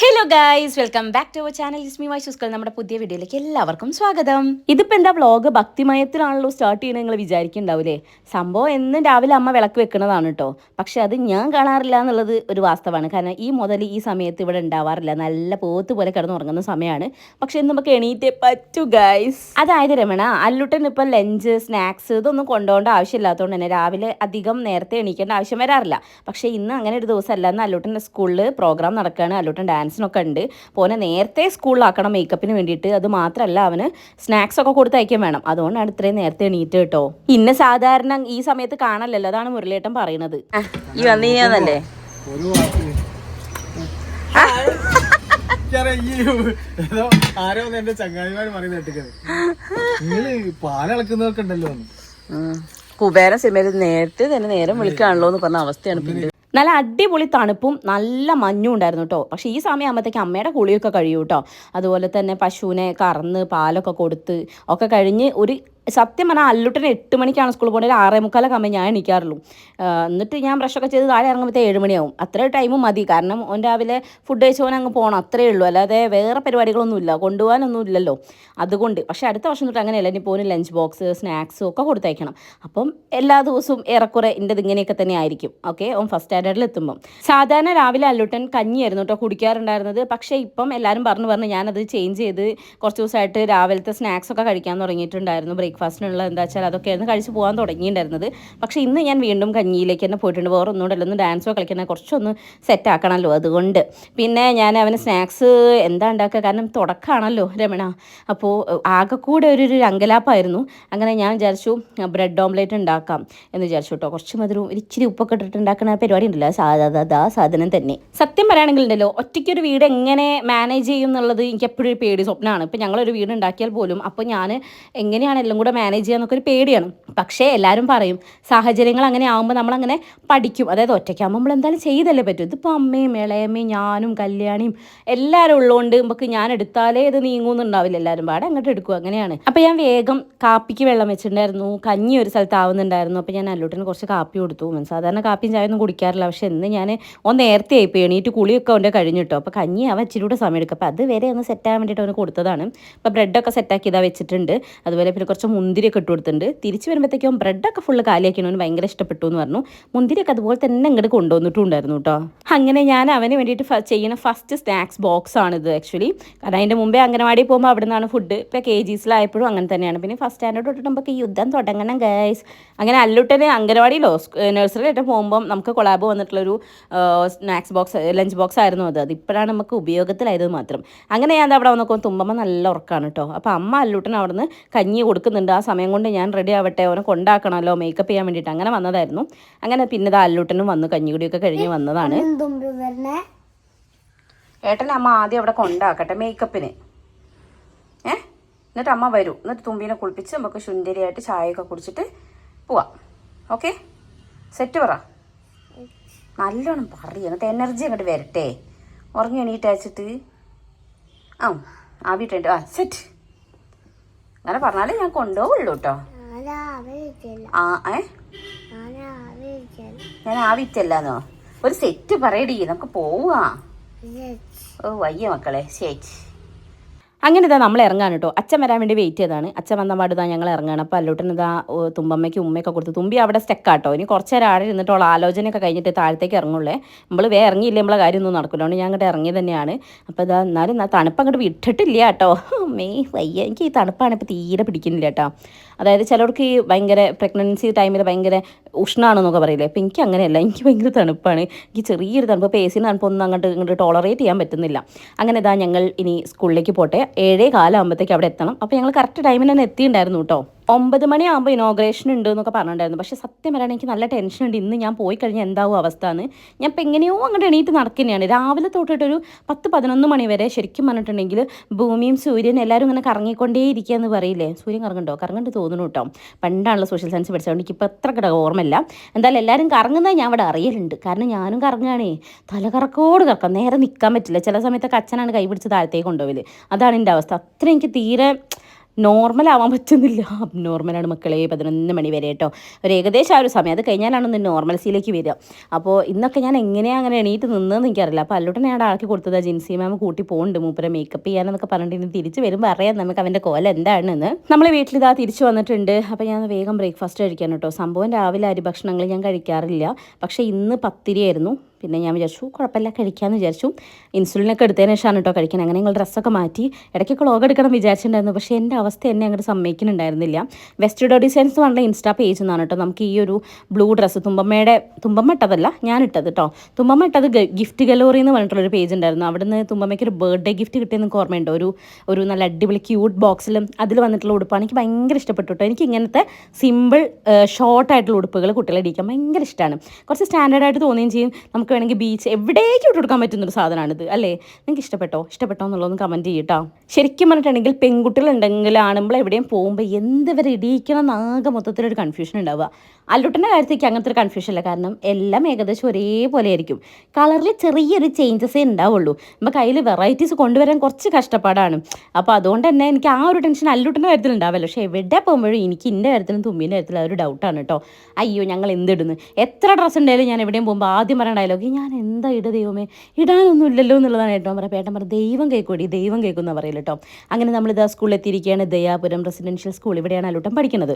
Hello guys welcome back to our channel ഇസ്മി വൈ സുസ്കൾ നമ്മുടെ പുതിയ വീഡിയോയിലേക്ക് എല്ലാവർക്കും സ്വാഗതം. ഇതിപ്പോൾ എന്താ വ്ളോഗ് ഭക്തിമയത്തിലാണല്ലോ സ്റ്റാർട്ട് ചെയ്യുന്നത് നിങ്ങൾ വിചാരിക്കുന്നുണ്ടാവില്ലേ? സംഭവം എന്നും രാവിലെ അമ്മ വിളക്ക് വെക്കുന്നതാണ് കേട്ടോ പക്ഷെ അത് ഞാൻ കാണാറില്ല എന്നുള്ളത് ഒരു വാസ്തവമാണ്. കാരണം ഈ മുതൽ ഈ സമയത്ത് ഇവിടെ ഉണ്ടാവാറില്ല. നല്ല പോത്ത് പോലെ കിടന്ന് ഉറങ്ങുന്ന സമയമാണ്. പക്ഷെ ഇന്ന് നമുക്ക് എണീറ്റേ പറ്റൂ ഗൈസ് അതായത് രമണ അല്ലുട്ടൻ ഇപ്പം ലഞ്ച് സ്നാക്സ് ഇതൊന്നും കൊണ്ടുപോകേണ്ട ആവശ്യമില്ലാത്തതുകൊണ്ട് തന്നെ രാവിലെ അധികം നേരത്തെ എണീക്കേണ്ട ആവശ്യം വരാറില്ല. പക്ഷേ ഇന്ന് അങ്ങനെ ഒരു ദിവസമല്ല. എന്ന് അല്ലുട്ടന്റെ സ്കൂളിൽ പ്രോഗ്രാം നടക്കുകയാണ് അല്ലുട്ടൻ ഡാൻസിനൊക്കെ ഉണ്ട്. പോനെ നേരത്തെ സ്കൂളിലാക്കണം മേക്കപ്പിന് വേണ്ടിയിട്ട്. അത് മാത്രമല്ല അവന് സ്നാക്സ് ഒക്കെ കൊടുത്ത് അയക്കാൻ വേണം. അതുകൊണ്ടാണ് ഇത്രയും നേരത്തെ എണീറ്റ് കേട്ടോ. ഇന്ന സാധാരണ ഈ സമയത്ത് കാണല്ലല്ലോ അതാണ് മുരളിയേട്ടൻ പറയുന്നത് ഈ വന്നീനല്ലേ ഒരു വാക്ക്. എനിക്കറിയാം, ഈ ആരോ ഒന്ന് എന്റെ ചങ്ങാതിമാര് പറയുന്ന കേട്ടിക്കത് നിങ്ങൾ പാലളക്കുന്നതൊക്കെ ഉണ്ടല്ലോ കുബേര സിനിമയിൽ നേരത്തെ തന്നെ നേരം വിളിക്കുകയാണല്ലോ എന്ന് പറഞ്ഞ അവസ്ഥയാണ് പിന്നെ നല്ല അടിപൊളി തണുപ്പും നല്ല മഞ്ഞും ഉണ്ടായിരുന്നു കേട്ടോ പക്ഷേ ഈ സമയമാകുമ്പോഴത്തേക്ക് അമ്മയുടെ കുളിയൊക്കെ കഴിയും കേട്ടോ അതുപോലെ തന്നെ പശുവിനെ കറന്ന് പാലൊക്കെ കൊടുത്ത് ഒക്കെ കഴിഞ്ഞ് ഒരു സത്യം പറഞ്ഞാൽ അല്ലുട്ടൻ എട്ട് മണിക്കാണ് സ്കൂളിൽ പോകേണ്ടത് ആറേ മുക്കാലൊക്കെ ആകുമ്പോൾ ഞാൻ എണീക്കാറുള്ളൂ. എന്നിട്ട് ഞാൻ ബ്രഷൊക്കെ ചെയ്ത് താഴെ ഇറങ്ങുമ്പോഴത്തേ ഏഴ് മണിയാവും. അത്ര ടൈം മതി. കാരണം ഓൻ രാവിലെ ഫുഡ് കഴിച്ചോൻ അങ്ങ് പോകണം അത്രേ ഉള്ളൂ. അല്ലാതെ വേറെ പരിപാടികളൊന്നുമില്ല കൊണ്ടുപോകാനൊന്നും ഇല്ലല്ലോ. അതുകൊണ്ട്. പക്ഷേ അടുത്ത വർഷം തൊട്ട് അങ്ങനെയല്ല. ഇനി പോകുന്ന ലഞ്ച് ബോക്സ് സ്നാക്സും ഒക്കെ കൊടുത്തയക്കണം. അപ്പം എല്ലാ ദിവസവും ഏറെക്കുറെ എന്റെ ഇങ്ങനെയൊക്കെ തന്നെ ആയിരിക്കും. ഓക്കെ? ഓൻ ഫസ്റ്റ് സ്റ്റാൻഡേർഡിൽ എത്തുമ്പം. സാധാരണ രാവിലെ അല്ലുട്ടൻ കഞ്ഞിയായിരുന്നു കേട്ടോ കുടിക്കാറുണ്ടായിരുന്നത്. പക്ഷേ ഇപ്പം എല്ലാവരും പറഞ്ഞു പറഞ്ഞ് ഞാനത് ചേഞ്ച് ചെയ്ത് കുറച്ച് ദിവസമായിട്ട് രാവിലത്തെ സ്നാക്സ് ഒക്കെ കഴിക്കാൻ തുടങ്ങിയിട്ടുണ്ടായിരുന്നു ബ്രേക്ക്ഫാസ്റ്റിനുള്ള എന്താ വെച്ചാൽ അതൊക്കെയായിരുന്നു കഴിച്ച് പോകാൻ തുടങ്ങിയിട്ടുണ്ടായിരുന്നത്. പക്ഷേ ഇന്ന് ഞാൻ വീണ്ടും കഞ്ഞിയിലേക്ക് തന്നെ പോയിട്ടുണ്ട്. വേറെ ഒന്നുകൂടെ ഒന്ന് ഡാൻസോ കളിക്കുന്ന കുറച്ചൊന്ന് സെറ്റ് ആക്കണമല്ലോ അതുകൊണ്ട്. പിന്നെ ഞാൻ അവന് സ്നാക്സ് എന്താ ഉണ്ടാക്കുക? കാരണം തുടക്കമാണല്ലോ രമണ. അപ്പോൾ ആകെ കൂടെ ഒരു ഒരു അങ്കലാപ്പായിരുന്നു. അങ്ങനെ ഞാൻ വിചാരിച്ചു ബ്രെഡ് ഓംലേറ്റ് ഉണ്ടാക്കാം എന്ന് വിചാരിച്ചു കേട്ടോ. കുറച്ച് മധുരവും ഇച്ചിരി ഉപ്പൊക്കെ ഇട്ടിട്ട് ഉണ്ടാക്കുന്ന പരിപാടി ഉണ്ടല്ലോ. സാധാ സാധനം തന്നെ. സത്യം പറയുകയാണെങ്കിൽ ഉണ്ടല്ലോ ഒറ്റയ്ക്ക് ഒരു വീട് എങ്ങനെ മാനേജ് ചെയ്യും എന്നുള്ളത് എനിക്ക് എപ്പോഴും ഒരു പേടി സ്വപ്നമാണ്. ഇപ്പം ഞങ്ങളൊരു വീട് ഉണ്ടാക്കിയാൽ പോലും അപ്പോൾ ഞാൻ എങ്ങനെയാണ് എല്ലാം മാനേജ് ചെയ്യാന്നൊക്കെ ഒരു പേടിയാണ്. പക്ഷേ എല്ലാവരും പറയും സാഹചര്യങ്ങൾ അങ്ങനെ ആകുമ്പോൾ നമ്മളങ്ങനെ പഠിക്കും. അതായത് ഒറ്റയ്ക്കാകുമ്പോൾ നമ്മൾ എന്തായാലും ചെയ്തല്ലേ പറ്റും. ഇതിപ്പോൾ അമ്മയും ഇളയമ്മയും ഞാനും കല്യാണിയും എല്ലാവരും ഉള്ളതുകൊണ്ട് നമുക്ക് ഞാൻ എടുത്താലേ ഇത് നീങ്ങുന്നുണ്ടാവില്ല. എല്ലാവരും പാടെ അങ്ങോട്ട് എടുക്കും. അങ്ങനെയാണ്. അപ്പോൾ ഞാൻ വേഗം കാപ്പിക്ക് വെള്ളം വെച്ചിട്ടുണ്ടായിരുന്നു. കഞ്ഞി ഒരു സ്ഥലത്ത് ആവുന്നുണ്ടായിരുന്നു. അപ്പോൾ ഞാൻ അല്ലൂട്ടിന് കുറച്ച് കാപ്പി കൊടുത്തു. സാധാരണ കാപ്പിയും ചായ ഒന്നും കുടിക്കാറില്ല. പക്ഷെ ഇന്ന് ഞാൻ ഒന്ന് നേരത്തെ ആയിപ്പോയി. എണീറ്റ് കുളിയൊക്കെ അവന്റെ കഴിഞ്ഞിട്ടോ അപ്പോൾ കഞ്ഞി അവൻ ഇച്ചിരി കൂടെ സമയം എടുക്കും. അപ്പോൾ അത് വരെ ഒന്ന് സെറ്റ് ആകാൻ വേണ്ടിയിട്ട് അവന് കൊടുത്തതാണ്. അപ്പോൾ ബ്രെഡൊക്കെ സെറ്റാക്കി ഇതാ വെച്ചിട്ടുണ്ട്. അതുപോലെ പിന്നെ കുറച്ച് മുന്തിരിയൊക്കെ ഇട്ട് കൊടുത്തിട്ടുണ്ട്. തിരിച്ച് വരുമ്പോഴത്തേക്കും ബ്രെഡൊക്കെ ഫുള്ള് കാലിയാക്കിയാണ് അവന് ഭയങ്കര ഇഷ്ടപ്പെട്ടു എന്ന് പറഞ്ഞു. മുന്തിരിയൊക്കെ അതുപോലെ തന്നെ ഇങ്ങോട്ട് കൊണ്ടുവന്നിട്ടുണ്ടായിരുന്നു കേട്ടോ. അങ്ങനെ ഞാൻ അവന് വേണ്ടിയിട്ട് ചെയ്യുന്ന ഫസ്റ്റ് സ്നാക്സ് ബോക്സ് ആണിത് ആക്ച്വലി കാരണം അതിന്റെ മുമ്പേ അംഗനവാടി പോകുമ്പോൾ അവിടെ നിന്നാണ് ഫുഡ് ഇപ്പോൾ കെ ജിസിലായപ്പോഴും അങ്ങനെ തന്നെയാണ്. പിന്നെ ഫസ്റ്റ് സ്റ്റാൻഡേർഡ് തൊട്ടിട്ട് നമുക്ക് യുദ്ധം തുടങ്ങണം ഗൈസ് അങ്ങനെ അല്ലുട്ടനെ അംഗനവാടിയിലോ നഴ്സറിയിലായിട്ട് പോകുമ്പോൾ നമുക്ക് കൊളാബ് വന്നിട്ടുള്ളൊരു സ്നാക്സ് ബോക്സ് ലഞ്ച് ബോക്സ് ആയിരുന്നു അത്. അത് ഇപ്പോഴാണ് നമുക്ക് ഉപയോഗത്തിലായത് മാത്രം. അങ്ങനെ ഞാൻ അവിടെ വന്ന് നോക്കുമ്പോൾ തുമ്പമ്മ നല്ല ഉറക്കാണ് കേട്ടോ. അപ്പോൾ അമ്മ അല്ലുട്ടൻ അവിടെ നിന്ന് കഞ്ഞി കൊടുക്കുന്നുണ്ട്. ആ സമയം കൊണ്ട് ഞാൻ റെഡി ആവട്ടെ അവനെ കൊണ്ടാക്കണമല്ലോ മേക്കപ്പ് ചെയ്യാൻ വേണ്ടിയിട്ട് അങ്ങനെ വന്നതായിരുന്നു. അങ്ങനെ പിന്നെ അല്ലൂട്ടനും അല്ലുട്ടനും വന്ന് കഞ്ഞിക്കുടിയൊക്കെ കഴിഞ്ഞ് വന്നതാണ്. ഏട്ടനെ അമ്മ ആദ്യം അവിടെ കൊണ്ടാക്കട്ടെ മേക്കപ്പിന് ഏ? എന്നിട്ട് അമ്മ വരും. എന്നിട്ട് തുമ്പീനെ കുളിപ്പിച്ച് നമുക്ക് ശുന്തിരിയായിട്ട് ചായയൊക്കെ കുടിച്ചിട്ട് പോവാം. ഓക്കെ? സെറ്റ് പറ. നല്ലോണം പറയും. എന്നിട്ട് എനർജി അങ്ങോട്ട് വരട്ടെ. ഉറങ്ങി എണീറ്റ് അയച്ചിട്ട്. ആ ആവിട്ടുണ്ട് ആ സെറ്റ് അങ്ങനെ പറഞ്ഞാലേ ഞാൻ കൊണ്ടുപോവുള്ളൂ കേട്ടോ ആ ഏ? ഞാൻ ആവിറ്റല്ലോ ഒരു സെറ്റ് പറയടി നമുക്ക് പോവാ. ഓ വയ്യ മക്കളെ. ശരി. അങ്ങനെ ഇതാ നമ്മൾ ഇറങ്ങാൻ കേട്ടോ അച്ഛൻ വരാൻ വേണ്ടി വെയിറ്റ് ചെയ്തതാണ്. അച്ഛൻ വന്ന പാട് ഇതാ ഞങ്ങൾ ഇറങ്ങാണ്. അപ്പോൾ അല്ലോട്ടിന് ഇതാ തുമ്പമ്മയ്ക്ക് ഉമ്മയൊക്കെ കൊടുത്തു. തുമ്പി അവിടെ സ്റ്റെക്കാട്ടോ ഇനി കുറച്ച് നേരം ആടെ ഇരുന്നിട്ടുള്ള ആലോചനയൊക്കെ കഴിഞ്ഞിട്ട് താഴത്തേക്ക് ഇറങ്ങുള്ളേ. നമ്മൾ വേ ഇറങ്ങിയില്ലേ നമ്മളെ കാര്യമൊന്നും നടക്കില്ല അതുകൊണ്ട് ഞാൻ അങ്ങോട്ട് ഇറങ്ങി തന്നെയാണ്. അപ്പോൾ ഇതാ എന്നാലും എന്നാ തണുപ്പ് അങ്ങോട്ട് വിട്ടിട്ടില്ല കേട്ടോ മേ വയ്യ. എനിക്ക് ഈ തണുപ്പാണ് ഇപ്പോൾ തീരെ പിടിക്കുന്നില്ല കേട്ടോ അതായത് ചിലർക്ക് ഈ ഭയങ്കര പ്രഗ്നൻസി ടൈമിൽ ഭയങ്കര ഉഷ്ണമാണെന്നൊക്കെ പറയില്ലേ. അപ്പോൾ എനിക്ക് അങ്ങനെയല്ല. എനിക്ക് ഭയങ്കര തണുപ്പാണ്. എനിക്ക് ചെറിയൊരു തണുപ്പ്. ഇപ്പോൾ എ സി തണുപ്പൊന്നും അങ്ങോട്ട് ഇങ്ങോട്ട് ടോളറേറ്റ് ചെയ്യാൻ പറ്റുന്നില്ല. അങ്ങനെ ഇതാ ഞങ്ങൾ ഇനി സ്കൂളിലേക്ക് പോട്ടെ. ഏഴേ കാലാകുമ്പോഴത്തേക്ക് അവിടെ എത്തണം. അപ്പോൾ ഞങ്ങൾ കറക്റ്റ് ടൈമിന് തന്നെ എത്തിയിട്ടുണ്ടായിരുന്നു കേട്ടോ ഒമ്പത് മണിയാകുമ്പോൾ ഇനോഗ്രേഷൻ ഉണ്ട് എന്നൊക്കെ പറഞ്ഞിട്ടുണ്ടായിരുന്നു. പക്ഷേ സത്യം പറയാൻ എനിക്ക് നല്ല ടെൻഷൻ ഉണ്ട്. ഇന്ന് ഞാൻ പോയി കഴിഞ്ഞാൽ എന്താവും അവസ്ഥ എന്ന് ഞാൻ ഇപ്പം എങ്ങനെയോ അങ്ങോട്ട് എണീറ്റ് നടക്കുന്നതാണ് രാവിലെ തൊട്ടിട്ടൊരു പത്ത് പതിനൊന്ന് മണി വരെ ശരിക്കും പറഞ്ഞിട്ടുണ്ടെങ്കിൽ ഭൂമിയും സൂര്യനും എല്ലാവരും ഇങ്ങനെ കറങ്ങിക്കൊണ്ടേ ഇരിക്കുക എന്ന് പറയില്ലേ? സൂര്യൻ കറങ്ങണ്ടോ കറങ്ങണ്ട് തോന്നുന്നു കേട്ടോ. പണ്ടാണല്ലോ സോഷ്യൽ സയൻസ് പഠിച്ചതുകൊണ്ട് എനിക്ക് ഇപ്പോൾ എത്ര കിട ഓർമ്മയില്ല. എന്തായാലും എല്ലാവരും കറങ്ങുന്നത് ഞാൻ അവിടെ അറിയലുണ്ട്. കാരണം ഞാനും കറങ്ങുകയാണേ. തലകറക്കോട് കറക്കാം. നേരെ നിൽക്കാൻ പറ്റില്ല. ചില സമയത്തൊക്കെ അച്ഛനാണ് കൈ പിടിച്ച് താഴത്തേക്ക് കൊണ്ടുപോകൽ അതാണ് എന്റെ അവസ്ഥ. അത്ര എനിക്ക് തീരെ നോർമൽ ആവാൻ പറ്റുന്നില്ല. നോർമലാണ് മക്കളെ പതിനൊന്ന് മണി വരെ കേട്ടോ ഒരു ഏകദേശം ആ ഒരു സമയം. അത് കഴിഞ്ഞാലാണ് നോർമൽസിയിലേക്ക് വരിക. അപ്പോൾ ഇന്നൊക്കെ ഞാൻ എങ്ങനെയാണ് അങ്ങനെ എണീറ്റ് നിന്നതെന്ന് എനിക്കറിയില്ല. അപ്പോൾ അല്ലോട്ടനെ ഞാൻ ആക്കി കൊടുത്തത് ജിൻസി മാം കൂട്ടി പോകുന്നുണ്ട് മൂപ്പരെ മേക്കപ്പ് ചെയ്യാനെന്നൊക്കെ പറഞ്ഞിട്ട് ഇനി തിരിച്ച് വരുമ്പോൾ അറിയാം നമുക്ക് അവന്റെ കോല എന്താണെന്ന്. നമ്മൾ വീട്ടിൽ ഇതാ തിരിച്ചു വന്നിട്ടുണ്ട്. അപ്പോൾ ഞാൻ വേഗം ബ്രേക്ക്ഫാസ്റ്റ് കഴിക്കാൻ കേട്ടോ സംഭവം രാവിലെ അരി ഭക്ഷണങ്ങൾ ഞാൻ കഴിക്കാറില്ല. പക്ഷേ ഇന്ന് പത്തിരിയായിരുന്നു. പിന്നെ ഞാൻ വിചാരിച്ചു കുഴപ്പമില്ല കഴിക്കാമെന്ന് വിചാരിച്ചു. ഇൻസുലിനൊക്കെ എടുത്തതിന് ശേഷമാണ് കേട്ടോ കഴിക്കാൻ അങ്ങനെ ഞങ്ങൾ ഡ്രസ്സൊക്കെ മാറ്റി. ഇടയ്ക്കൊക്കെ ലോഗ് എടുക്കണം വിചാരിച്ചിട്ടുണ്ടായിരുന്നു. പക്ഷേ എന്റെ അവസ്ഥ എന്നെ അങ്ങോട്ട് സമ്മതിക്കുന്നുണ്ടായിരുന്നില്ല. വെസ്റ്റ് ഡോ ഡിസൈൻസ് എന്ന് ഇൻസ്റ്റാ പേജ് എന്നാണ് കേട്ടോ നമുക്ക് ഈ ഒരു ബ്ലൂ ഡ്രസ്സ് തുമ്പമ്മയുടെ തുമ്പമ്മ ഇട്ടതല്ല ഞാൻ ഇട്ടത് കേട്ടോ തുമ്പമ്മ ഇട്ടത് ഗിഫ്റ്റ് ഗലോറി എന്ന് പറഞ്ഞിട്ടുള്ളൊരു പേജ് ഉണ്ടായിരുന്നു. അവിടുന്ന് തുമ്പമ്മയ്ക്ക് ഒരു ബർത്ത്ഡേ ഗിഫ്റ്റ് കിട്ടിയെന്ന് ഓർമ്മയുണ്ടോ ഓർമ്മയുണ്ട്. ഒരു ഒരു നല്ല അടിപൊളി ക്യൂട്ട് ബോക്സിലും അതിൽ വന്നിട്ടുള്ള ഉടുപ്പാണ്. എനിക്ക് ഭയങ്കര ഇഷ്ടപ്പെട്ടു കേട്ടോ എനിക്ക് ഇങ്ങനത്തെ സിമ്പിൾ ഷോർട്ടായിട്ടുള്ള ഉടുപ്പുകൾ കുട്ടികളെ ഇടിക്കാൻ ഭയങ്കര ഇഷ്ടമാണ് കുറച്ച് സ്റ്റാൻഡേർഡായിട്ട് തോന്നുകയും ചെയ്യും. നമുക്ക് വേണമെങ്കിൽ ബീച്ച് എവിടേക്ക് ഇട്ട് കൊടുക്കാൻ പറ്റുന്നൊരു സാധനമാണിത് അല്ലേ? നിങ്ങൾക്ക് ഇഷ്ടപ്പെട്ടോ? ഇഷ്ടപ്പെട്ടോ എന്നുള്ളതൊന്ന് കമന്റ് ചെയ്യട്ടോ ശരിക്കും പറഞ്ഞിട്ടുണ്ടെങ്കിൽ പെൺകുട്ടികളുണ്ടെങ്കിൽ ആണുമ്പോൾ എവിടെയും പോകുമ്പോൾ എന്ത് വരെ ഇടിയിക്കണം എന്നാകെ മൊത്തത്തിലൊരു കൺഫ്യൂഷൻ ഉണ്ടാവുക. അല്ലുട്ടന്റെ കാര്യത്തേക്ക് അങ്ങനത്തെ ഒരു കൺഫ്യൂഷൻ ഇല്ല. കാരണം എല്ലാം ഏകദേശം ഒരേപോലെ ആയിരിക്കും. കളറിൽ ചെറിയൊരു ചേഞ്ചസേ ഉണ്ടാവുള്ളൂ. നമ്മൾ കയ്യിൽ വെറൈറ്റീസ് കൊണ്ടുവരാൻ കുറച്ച് കഷ്ടപ്പാടാണ്. അപ്പോൾ അതുകൊണ്ട് തന്നെ എനിക്ക് ആ ഒരു ടെൻഷൻ അല്ലുട്ടന്റെ കാര്യത്തിൽ ഉണ്ടാവില്ല. പക്ഷേ എവിടെ പോകുമ്പോഴും എനിക്ക് എന്റെ കാര്യത്തിലും തുമ്മീന്റെ കാര്യത്തിലും ഒരു ഡൗട്ടാണ് കേട്ടോ അയ്യോ ഞങ്ങൾ എന്തിടുന്നു എത്ര ഡ്രസ്സ് ഉണ്ടായാലും ഞാൻ എവിടെയും പോകുമ്പോൾ ആദ്യം പറയുന്ന ഡയലോഗ് ഞാൻ എന്താ ഇട ദൈവമേ? ഇടാനൊന്നും ഇല്ലല്ലോ എന്നുള്ളതാണ് കേട്ടോ പറയാം പേട്ടൻ പറ ദൈവം കേൾക്കൂടി ദൈവം കേൾക്കുന്ന പറയില്ല കേട്ടോ അങ്ങനെ നമ്മളിതാ സ്കൂളിൽ എത്തിയിരിക്കുകയാണ്. ദയാപുരം റെസിഡൻഷ്യൽ സ്കൂൾ ഇവിടെയാണ് അലൂട്ടം പഠിക്കുന്നത്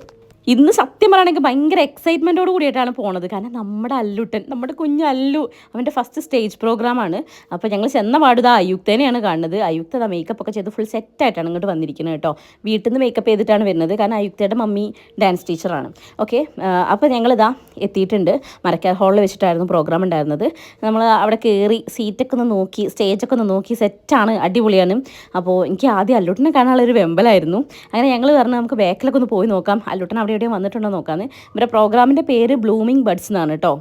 ഇന്ന് സത്യം പറയുകയാണെങ്കിൽ ഭയങ്കര എക്സൈറ്റ്മെന്റോട് കൂടിയിട്ടാണ് പോണത്. കാരണം നമ്മുടെ അല്ലുട്ടൻ നമ്മുടെ കുഞ്ഞു അല്ലു അവന്റെ ഫസ്റ്റ് സ്റ്റേജ് പ്രോഗ്രാമാണ് അപ്പോൾ ഞങ്ങൾ ചെന്ന പാടുത അയുക്തനെയാണ് കാണുന്നത്. അയുക്ത മേക്കപ്പ് ഒക്കെ ചെയ്ത് ഫുൾ സെറ്റായിട്ടാണ് ഇങ്ങോട്ട് വന്നിരിക്കുന്നത് കേട്ടോ. വീട്ടിൽ നിന്ന് മേക്കപ്പ് ചെയ്തിട്ടാണ് വരുന്നത്. കാരണം അയുക്തയുടെ മമ്മി ഡാൻസ് ടീച്ചറാണ് ഓക്കെ അപ്പോൾ ഞങ്ങളിതാ എത്തിയിട്ടുണ്ട്. മരക്കാർ ഹാളിൽ വെച്ചിട്ടായിരുന്നു പ്രോഗ്രാം ഉണ്ടായിരുന്നത്. നമ്മൾ അവിടെ കയറി സീറ്റൊക്കെ ഒന്ന് നോക്കി സ്റ്റേജൊക്കെ ഒന്ന് നോക്കി സെറ്റാണ് അടിപൊളിയാണ്. അപ്പോൾ എനിക്ക് ആദ്യം അല്ലുട്ടനെ കാണാനുള്ളൊരു വെമ്പലായിരുന്നു. അങ്ങനെ ഞങ്ങൾ പറഞ്ഞു നമുക്ക് ബാക്കിലൊക്കെ ഒന്ന് പോയി നോക്കാം. അല്ലുട്ടൻ അവിടെ എവിടെയും വന്നിട്ടുണ്ടോ നോക്കാമെന്ന് ഇവരുടെ പ്രോഗ്രാമിന്റെ പേര് ബ്ലൂമിംഗ് ബഡ്സ് എന്നാണ് കേട്ടോ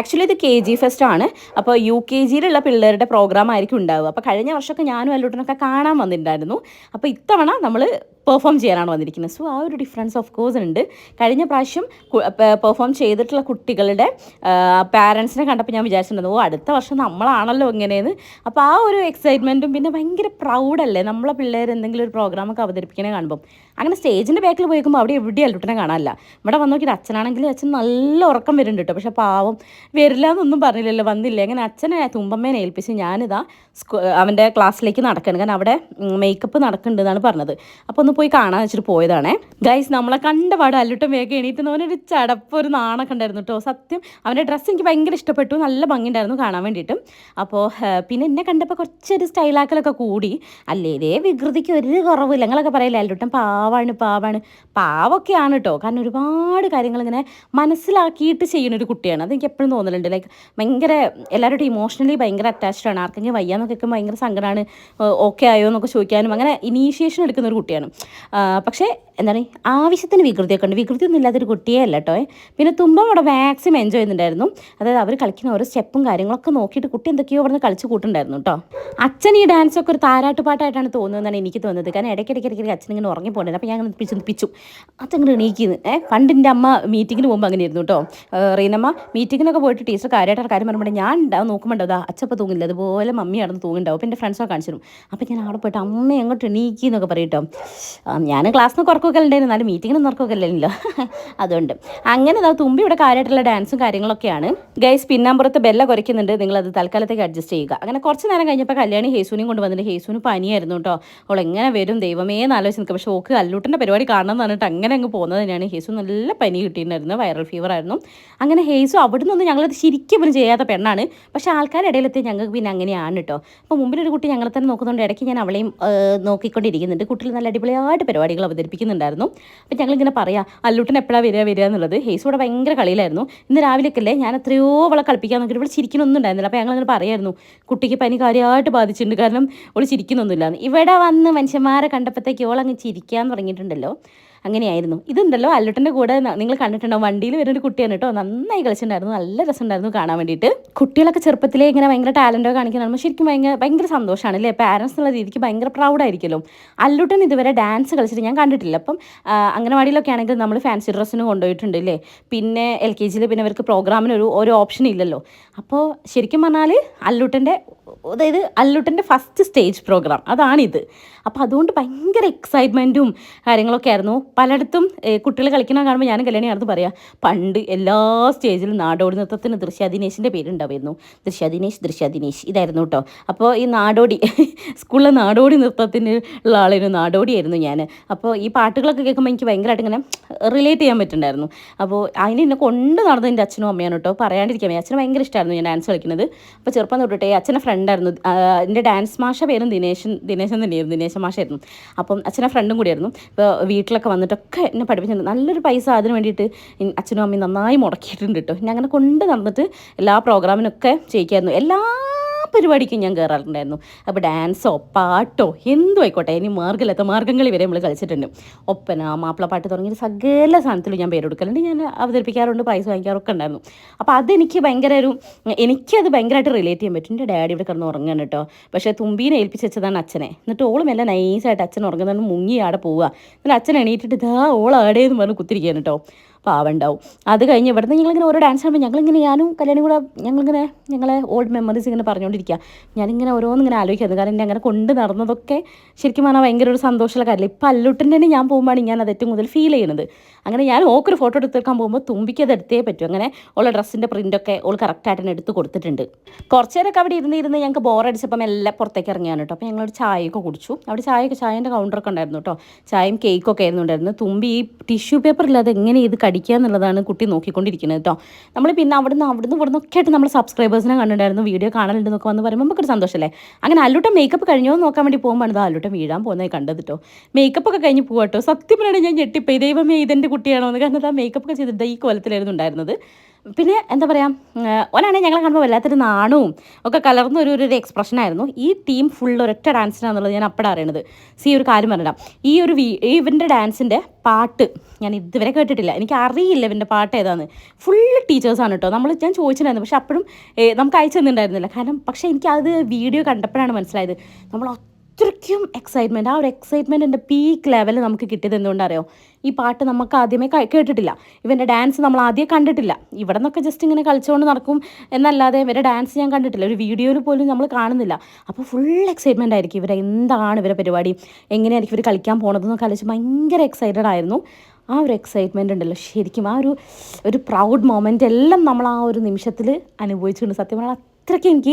ആക്ച്വലി ഇത് കെ ജി ഫെസ്റ്റ് ആണ്. അപ്പോൾ യു കെ ജിയിലുള്ള പിള്ളേരുടെ പ്രോഗ്രാം ആയിരിക്കും ഉണ്ടാവുക. അപ്പോൾ കഴിഞ്ഞ വർഷമൊക്കെ ഞാനും അല്ലൂട്ടനൊക്കെ കാണാൻ വന്നിട്ടുണ്ടായിരുന്നു. അപ്പോൾ ഇത്തവണ നമ്മൾ പെർഫോം ചെയ്യാനാണ് വന്നിരിക്കുന്നത്. സോ ആ ഒരു ഡിഫറൻസ് ഓഫ് കോഴ്സ് ഉണ്ട്. കഴിഞ്ഞ പ്രാവശ്യം പെർഫോം ചെയ്തിട്ടുള്ള കുട്ടികളുടെ പാരൻസിനെ കണ്ടപ്പോൾ ഞാൻ വിചാരിച്ചിട്ടുണ്ടായിരുന്നു ഓ അടുത്ത വർഷം നമ്മളാണല്ലോ ഇങ്ങനെയെന്ന്. അപ്പോൾ ആ ഒരു എക്സൈറ്റ്മെന്റും പിന്നെ ഭയങ്കര പ്രൗഡല്ലേ നമ്മളെ പിള്ളേർ എന്തെങ്കിലും ഒരു പ്രോഗ്രാമൊക്കെ അവതരിപ്പിക്കണേ കാണുമ്പോൾ അങ്ങനെ സ്റ്റേജിന്റെ ബാക്കിൽ പോയിക്കുമ്പോൾ അവിടെ എവിടെ അല്ലുട്ടനെ കാണാനില്ല. ഇവിടെ വന്ന് നോക്കിയിട്ട് അച്ഛനാണെങ്കിൽ അച്ഛൻ നല്ല ഉറക്കം വരുന്നുണ്ട് കേട്ടോ പക്ഷേ പാവം വരില്ല എന്നൊന്നും പറഞ്ഞില്ലല്ലോ വന്നില്ല. അങ്ങനെ അച്ഛനെ തുമ്പമ്മേനെ ഏൽപ്പിച്ച് ഞാനിതാ അവന്റെ ക്ലാസ്സിലേക്ക് നടക്കണം. കാരണം അവിടെ മേക്കപ്പ് നടക്കുന്നുണ്ടെന്നാണ് പറഞ്ഞത്. അപ്പോൾ ഒന്ന് പോയി കാണാൻ വെച്ചിട്ട് പോയതാണേ. ഗൈസ് നമ്മളെ കണ്ട പാട് അല്ലുട്ടും വേഗം എണീറ്റ് അവനൊരു ചടപ്പ് ഒരു നാണൊക്കെ ഉണ്ടായിരുന്നു കേട്ടോ സത്യം അവന്റെ ഡ്രസ്സ് എനിക്ക് ഭയങ്കര ഇഷ്ടപ്പെട്ടു. നല്ല ഭംഗിയുണ്ടായിരുന്നു കാണാൻ വേണ്ടിയിട്ട്. അപ്പോൾ പിന്നെ എന്നെ കണ്ടപ്പോൾ കുറച്ചൊരു സ്റ്റൈലാക്കലൊക്കെ കൂടി. അല്ലേ ഇതേ വികൃതിക്ക് ഒരു കുറവില്ല. ഞങ്ങളൊക്കെ പറയില്ല അല്ലുട്ടൻ പാവാണ് പാവാണ്. പാവൊക്കെയാണ് കേട്ടോ കാരണം ഒരുപാട് കാര്യങ്ങൾ ഇങ്ങനെ മനസ്സിലാക്കിയിട്ട് ചെയ്യുന്ന ഒരു കുട്ടിയാണ് അതെനിക്ക് എപ്പോഴും തോന്നലുണ്ട്. ലൈക്ക് ഭയങ്കര എല്ലാവരോടും ഇമോഷണലി ഭയങ്കര അറ്റാച്ച്ഡ് ആണ്. ആർക്കെങ്കിലും വയ്യാന്നൊക്കെ ഭയങ്കര സങ്കടമാണ് ഓക്കെ ആയോ എന്നൊക്കെ ചോദിക്കാനും അങ്ങനെ ഇനീഷ്യേഷൻ എടുക്കുന്ന ഒരു കുട്ടിയാണ്. പക്ഷേ എന്താണ് ആവശ്യത്തിന് വികൃതിയൊക്കെ ഉണ്ട്. വികൃതി ഒന്നും ഇല്ലാത്തൊരു കുട്ടിയേ അല്ല കേട്ടോ. പിന്നെ തുമ്പം അവിടെ മാക്സിമം എൻജോയ് ചെയ്യുന്നുണ്ടായിരുന്നു. അതായത് അവർ കളിക്കുന്ന ഓരോ സ്റ്റെപ്പും കാര്യങ്ങളൊക്കെ നോക്കിയിട്ട് കുട്ടി എന്തൊക്കെയോ അവിടെ നിന്ന് കളിച്ച് കൂട്ടുണ്ടായിരുന്നു കേട്ടോ. അച്ഛൻ ഈ ഡാൻസ് ഒക്കെ ഒരു താരാട്ട് പാട്ടായിട്ടാണ് തോന്നുന്നതെന്നാണ് എനിക്ക് തോന്നുന്നത്. കാരണം ഇടയ്ക്കിടയ്ക്ക് ഇടയ്ക്ക് അച്ഛൻ ഇങ്ങനെ ഉറങ്ങി പോകുന്നുണ്ട് അപ്പോൾ ഞാൻ അങ്ങനെ പിടിച്ചു പിച്ചു അതങ്ങനെ എണീക്കുന്നു. ഏഹ് പണ്ട് എന്റെ അമ്മ മീറ്റിങ്ങിന് പോകുമ്പോൾ അങ്ങനെ ഇരുന്നു കേട്ടോ. റീനമ്മ മീറ്റിങ്ങിനൊക്കെ പോയിട്ട് ടീച്ചർ കാര്യമായിട്ട് കാര്യം പറയുമ്പോൾ ഞാൻ ഉണ്ടാവും നോക്കുമ്പോൾ അതാ അച്ഛപ്പം തൂങ്ങില്ല. അതുപോലെ മമ്മി അവിടെ തൂങ്ങുണ്ടാവും. അപ്പോൾ എന്റെ ഫ്രണ്ട്സൊക്കെ കാണിച്ചു തരും. അപ്പോൾ ഞാൻ അവിടെ പോയിട്ട് അമ്മ എങ്ങോട്ട് എണീക്കി എന്നൊക്കെ പറയും കേട്ടോ. ഞാൻ ക്ലാസ്സിൽ നിന്ന് കുറക്കൊക്കെ ഉണ്ടായിരുന്നു എന്നാലും മീറ്റിങ്ങിന് ഉറക്കൊക്കെ ഇല്ലല്ലോ അതുകൊണ്ട്. അങ്ങനെ ഇതാ തുമ്പി ഇവിടെ കാര്യമായിട്ടുള്ള ഡാൻസും കാര്യങ്ങളൊക്കെയാണ്. ഗൈസ് പിന്നാമ്പുറത്ത് ബെല്ല കുറയ്ക്കുന്നുണ്ട് അത് തൽക്കാലത്തേക്ക് അഡ്ജസ്റ്റ് ചെയ്യുക. അങ്ങനെ കുറച്ച് നേരം കഴിഞ്ഞപ്പോൾ കല്യാണി ഹേസുവിനെയും കൊണ്ട് വന്നിട്ട് ഹേസുവിന് പനിയായിരുന്നു കേട്ടോ അവൾ എങ്ങനെ വരും? ദൈവമേ എന്ന് ആലോചിച്ച് നിൽക്കുക. പക്ഷേ ഓക്ക് അല്ലൂട്ടന്റെ പരിപാടി കാണണം എന്ന് പറഞ്ഞിട്ട് അങ്ങനെ അങ്ങ് പോകുന്നത് തന്നെയാണ്. ഹേസു നല്ല പനി കിട്ടിയിട്ടുണ്ടായിരുന്നു. വൈറൽ ഫീവർ ആയിരുന്നു. അങ്ങനെ ഹേസു അവിടെ നിന്നൊന്നും ഞങ്ങളത് ശരിക്കും ഒന്നും ചെയ്യാത്ത പെണ്ണാണ്. പക്ഷേ ആൾക്കാരുടെ ഇടയിലെത്തി ഞങ്ങൾക്ക് പിന്നെ അങ്ങനെയാണ് കേട്ടോ അപ്പോൾ മുമ്പിലൊരു കുട്ടി ഞങ്ങളെ തന്നെ നോക്കുന്നതുകൊണ്ട് ഇടയ്ക്ക് ഞാൻ അവളെയും നോക്കിക്കൊണ്ടിരിക്കുന്നുണ്ട്. കുട്ടികൾ നല്ല അടിപൊളിയായിട്ട് പരിപാടികൾ അവതരിപ്പിക്കുന്നുണ്ടായിരുന്നു. അപ്പോൾ ഞങ്ങളിങ്ങനെ പറയാം അല്ലൂട്ടൻ എപ്പോഴാണ് വരിക വരിക എന്നുള്ളത്. ഹേസു കൂടെ ഭയങ്കര കളിയിലായിരുന്നു. ഇന്ന് രാവിലെയൊക്കെ അല്ലേ ഞാൻ എത്രയോ അവളെ കളിപ്പിക്കാൻ നോക്കിയിട്ട് ഇവിടെ ചിരിക്കണമൊന്നും ഉണ്ടായിരുന്നില്ല. അപ്പോൾ ഞങ്ങളിങ്ങനെ പറയായിരുന്നു കുട്ടിക്ക് പനി കാര്യമായിട്ട് ബാധിച്ചിട്ടുണ്ട് കാരണം അവൾ ചിരിക്കുന്നൊന്നുമില്ല ഇവിടെ വന്ന് മനുഷ്യന്മാരെ കണ്ടപ്പോഴത്തേക്ക് അങ്ങ് ചിരിക്കാൻ തുടങ്ങിയിട്ടുണ്ടല്ലോ. അങ്ങനെയായിരുന്നു. ഇതുണ്ടല്ലോ അല്ലുട്ടന്റെ കൂടെ നിങ്ങൾ കണ്ടിട്ടുണ്ടോ? വണ്ടിയിൽ വരുന്ന ഒരു കുട്ടിയാണ് കേട്ടോ. നന്നായി കളിച്ചിട്ടുണ്ടായിരുന്നു. നല്ല രസമുണ്ടായിരുന്നു കാണാൻ വേണ്ടിയിട്ട്. കുട്ടികളൊക്കെ ചെറുപ്പത്തിലേ ഇങ്ങനെ ഭയങ്കര ടാലന്റോ കാണിക്കുന്ന ശരിക്കും ഭയങ്കര ഭയങ്കര സന്തോഷമാണ് അല്ലേ? പാരൻസ് എന്നുള്ള രീതിക്ക് ഭയങ്കര പ്രൗഡായിരിക്കുമല്ലോ അല്ലുട്ടൻ ഇതുവരെ ഡാൻസ് കളിച്ചിട്ട് ഞാൻ കണ്ടിട്ടില്ല. അപ്പം അംഗനവാടിയിലൊക്കെ ആണെങ്കിൽ നമ്മൾ ഫാൻസി ഡ്രസ്സിന് കൊണ്ടുപോയിട്ടുണ്ട് അല്ലേ? പിന്നെ എൽ കെ ജിയിൽ പിന്നെ അവർക്ക് പ്രോഗ്രാമിന് ഒരു ഒരു ഓപ്ഷൻ ഇല്ലല്ലോ. അപ്പോൾ ശരിക്കും പറഞ്ഞാൽ അല്ലുട്ടന്റെ അതായത് അല്ലുട്ടന്റെ ഫസ്റ്റ് സ്റ്റേജ് പ്രോഗ്രാം അതാണിത്. അപ്പോൾ അതുകൊണ്ട് ഭയങ്കര എക്സൈറ്റ്മെന്റും കാര്യങ്ങളൊക്കെ ആയിരുന്നു. പലയിടത്തും കുട്ടികൾ കളിക്കുന്ന കാണുമ്പോൾ ഞാൻ കല്യാണിയാണെന്ന് പറയാം പണ്ട് എല്ലാ സ്റ്റേജിലും നാടോടി നൃത്തത്തിന് ദൃശ്യ ദിനേശിന്റെ പേരുണ്ടാവുമായിരുന്നു ദൃശ്യ ദിനേശ് ദൃശ്യ ദിനേശ്. ഇതായിരുന്നു കേട്ടോ അപ്പോൾ ഈ നാടോടി സ്കൂളിലെ നാടോടി നൃത്തത്തിന് ഉള്ള നാടോടി നാടോടിയായിരുന്നു ഞാൻ അപ്പോൾ ഈ പാട്ടുകളൊക്കെ കേൾക്കുമ്പോൾ എനിക്ക് ഭയങ്കരമായിട്ട് ഇങ്ങനെ റിലേറ്റ് ചെയ്യാൻ പറ്റുന്നുണ്ടായിരുന്നു. അപ്പോൾ അതിന് എന്നെ കൊണ്ട് നടന്നത് എന്റെ അച്ഛനും അമ്മയാണ് കേട്ടോ പറയാണ്ടിരിക്കാൻ. അച്ഛന് ഭയങ്കര ഇഷ്ടമായിരുന്നു ഞാൻ ഡാൻസ് കളിക്കുന്നത്. അപ്പോൾ ചെറുപ്പം തൊട്ടിട്ടേ അച്ഛനെ ഫ്രണ്ടായിരുന്നു. എന്റെ ഡാൻസ് മാഷ പേരും ദിനേശൻ ദിനേശൻ തന്നെയായിരുന്നു ദിനേശൻ മാഷായിരുന്നു. അപ്പം അച്ഛനെ ഫ്രണ്ടും കൂടിയായിരുന്നു. ഇപ്പോൾ വീട്ടിലൊക്കെ വന്നിട്ടൊക്കെ എന്നെ പഠിപ്പിച്ചിട്ടുണ്ട്. നല്ലൊരു പൈസ അതിന് വേണ്ടിയിട്ട് അച്ഛനും അമ്മയും നന്നായി മുടക്കിയിട്ടുണ്ട് കേട്ടോ ഞാൻ അങ്ങനെ കൊണ്ട് നടന്നിട്ട് എല്ലാ പ്രോഗ്രാമിനൊക്കെ ചെയ്യിക്കായിരുന്നു എല്ലാ പരിപാടിക്കും ഞാൻ കയറാറുണ്ടായിരുന്നു അപ്പോൾ ഡാൻസോ പാട്ടോ എന്തും ആയിക്കോട്ടെ. ഇനി മാർഗമില്ലാത്ത മാർഗങ്ങളിൽ വരെ നമ്മൾ കളിച്ചിട്ടുണ്ട്. ഒപ്പന മാപ്പിളപ്പാട്ട് തുടങ്ങിയ സകല സാധനത്തിലും ഞാൻ പേരെടുക്കലുണ്ട്. ഞാൻ അവതരിപ്പിക്കാറുണ്ട് പൈസ വാങ്ങിക്കാറൊക്കെ ഉണ്ടായിരുന്നു. അപ്പോൾ അതെനിക്ക് ഭയങ്കര ഒരു എനിക്കത് ഭയങ്കരമായിട്ട് റിലേറ്റ് ചെയ്യാൻ പറ്റും. എന്റെ ഡാഡി ഇവിടെ കിടന്ന് ഉറങ്ങാണ് കേട്ടോ. പക്ഷേ തുമ്പീനെ ഏൽപ്പിച്ച് വെച്ചതാണ് അച്ഛനെ. എന്നിട്ട് ഓളും എല്ലാം നൈസായിട്ട് അച്ഛൻ ഉറങ്ങുന്നതാണ് മുങ്ങി ആടെ പോവുക. എന്നിട്ട് അച്ഛൻ എണീറ്റിട്ട് ഇതാ ഓൾ ആടേന്ന് പറഞ്ഞ് കുത്തിരിക്കുകയാണ് കേട്ടോ. പാവണ്ടാവും. അത് കഴിഞ്ഞ് ഇവിടുന്ന് ഞങ്ങളിങ്ങനെ ഓരോ ഡാൻസ് ആകുമ്പോൾ ഞങ്ങളിങ്ങനെ ഞാനും കല്യാണം കൂടെ ഞങ്ങളിങ്ങനെ ഞങ്ങളെ ഓൾഡ് മെമ്മറീസ് ഇങ്ങനെ പറഞ്ഞുകൊണ്ടിരിക്കുക ഞാനിങ്ങനെ ഇങ്ങനെ ആലോചിക്കുന്നത് കാരണം എന്നെ അങ്ങനെ കൊണ്ട് നടന്നതൊക്കെ ശരിക്കും പറഞ്ഞാൽ ഭയങ്കര ഒരു സന്തോഷമുള്ള കാര്യമില്ല. ഇപ്പം അല്ലുട്ടിന്റെ തന്നെ ഞാൻ പോകുമ്പോഴാണ് ഞാൻ അത് ഏറ്റവും കൂടുതൽ ഫീൽ ചെയ്യുന്നത് അങ്ങനെ ഞാൻ ഓക്കൊരു ഫോട്ടോ എടുത്തെടുക്കാൻ പോകുമ്പോൾ തുമ്പിക്ക് അത് എടുത്തേ പറ്റും. അങ്ങനെ ഉള്ള ഡ്രസ്സിന്റെ പ്രിന്റൊക്കെ ഓൾ കറക്റ്റായിട്ട് തന്നെ എടുത്ത് കൊടുത്തിട്ടുണ്ട്. കുറച്ച് നേരമൊക്കെ അവിടെ ഇരുന്ന് ഇരുന്ന് ഞങ്ങൾക്ക് ബോറടിച്ചപ്പം എല്ലാം പുറത്തേക്ക് ഇറങ്ങിയാണ് കേട്ടോ. അപ്പോൾ ഞങ്ങളൊരു ചായയൊക്കെ കുടിച്ചു. അവിടെ ചായയൊക്കെ ചായന്റെ കൗണ്ടറൊക്കെ ഉണ്ടായിരുന്നു കേട്ടോ. ചായയും കേക്കൊക്കെ ആയിരുന്നു ഉണ്ടായിരുന്നു തുമ്പി ഈ ടിഷ്യൂ പേപ്പർ ഇല്ലാതെ എങ്ങനെ ഇത് കടിക്കുക എന്നുള്ളതാണ് കുട്ടി നോക്കിക്കൊണ്ടിരിക്കുന്നത് കേട്ടോ നമ്മൾ പിന്നെ അവിടുന്ന് അവിടുന്ന് ഇവിടുന്ന് ഒക്കെ ആയിട്ട് നമ്മൾ സബ്സ്ക്രൈബേഴ്സിനെ കണ്ടിട്ടുണ്ടായിരുന്നു. വീഡിയോ കാണലുണ്ടെന്നൊക്കെ വന്ന് പറയുമ്പോൾ നമുക്കൊരു സന്തോഷമല്ലേ അങ്ങനെ അല്ലൂട്ട മേക്കപ്പ് കഴിഞ്ഞോ എന്ന് നോക്കാൻ വേണ്ടി പോകുമ്പോൾ അത് അല്ലുട്ടം വീഴാൻ പോകുന്നത് കണ്ടത് കേട്ടോ മേക്കപ്പ് ഒക്കെ കഴിഞ്ഞ് പോകട്ടോ സത്യം പറഞ്ഞാൽ ഞാൻ ഞെട്ടിപ്പോയി. ദൈവമേ ഇതെന്റെ കുട്ടിയാണോ എന്ന്. കാരണം ആ മേക്കപ്പ് ഒക്കെ ചെയ്തിട്ട് ഈ കോലത്തിലായിരുന്നു ഉണ്ടായിരുന്നത്. പിന്നെ എന്താ പറയുക ഓനാണെങ്കിൽ ഞങ്ങളെ കാണുമ്പോൾ വല്ലാത്തൊരു നാണവും ഒക്കെ കലർന്ന ഒരു ഒരു എക്സ്പ്രഷനായിരുന്നു ഈ ടീം ഫുൾ ഒരൊറ്റ ഡാൻസിനാണെന്നുള്ളത് ഞാൻ അപ്പോഴാണ് അറിയണത്. സി ഒരു കാര്യം പറഞ്ഞിടാം. ഈ ഒരു വീ ഇവന്റെ ഡാൻസിന്റെ പാട്ട് ഞാൻ ഇതുവരെ കേട്ടിട്ടില്ല. എനിക്ക് അറിയില്ല ഇവന്റെ പാട്ട് ഏതാന്ന്. ഫുള്ള് ടീച്ചേഴ്സാണ് കേട്ടോ നമ്മൾ ഞാൻ ചോദിച്ചിട്ടുണ്ടായിരുന്നു. പക്ഷെ അപ്പോഴും നമുക്ക് അയച്ചു തന്നിട്ടുണ്ടായിരുന്നില്ല. കാരണം പക്ഷേ എനിക്ക് അത് വീഡിയോ കണ്ടപ്പോഴാണ് മനസ്സിലായത്. നമ്മൾ അത്രയ്ക്കും എക്സൈറ്റ്മെന്റ് ആ ഒരു എക്സൈറ്റ്മെന്റ് എന്റെ പീക്ക് ലെവൽ നമുക്ക് കിട്ടിയത് എന്തുകൊണ്ടറിയോ ഈ പാട്ട് നമുക്ക് ആദ്യമേ കേട്ടിട്ടില്ല. ഇവന്റെ ഡാൻസ് നമ്മൾ ആദ്യം കണ്ടിട്ടില്ല. ഇവിടെ നിന്നൊക്കെ ജസ്റ്റ് ഇങ്ങനെ കളിച്ചുകൊണ്ട് നടക്കും എന്നല്ലാതെ ഇവരെ ഡാൻസ് ഞാൻ കണ്ടിട്ടില്ല. ഒരു വീഡിയോയിൽ പോലും നമ്മൾ കാണുന്നില്ല. അപ്പോൾ ഫുൾ എക്സൈറ്റ്മെന്റ് ആയിരിക്കും ഇവരെ എന്താണ് ഇവരെ പരിപാടി? എങ്ങനെയായിരിക്കും ഇവർ കളിക്കാൻ പോണതെന്നൊക്കെ ആലോചിച്ച് ഭയങ്കര എക്സൈറ്റഡ് ആയിരുന്നു. ആ ഒരു എക്സൈറ്റ്മെന്റ് ഉണ്ടല്ലോ. ശരിക്കും ആ ഒരു ഒരു പ്രൗഡ് മൊമെന്റ് എല്ലാം നമ്മൾ ആ ഒരു നിമിഷത്തിൽ അനുഭവിച്ചിട്ടുണ്ട്. സത്യം പറഞ്ഞാൽ അത്രയ്ക്ക് എനിക്ക്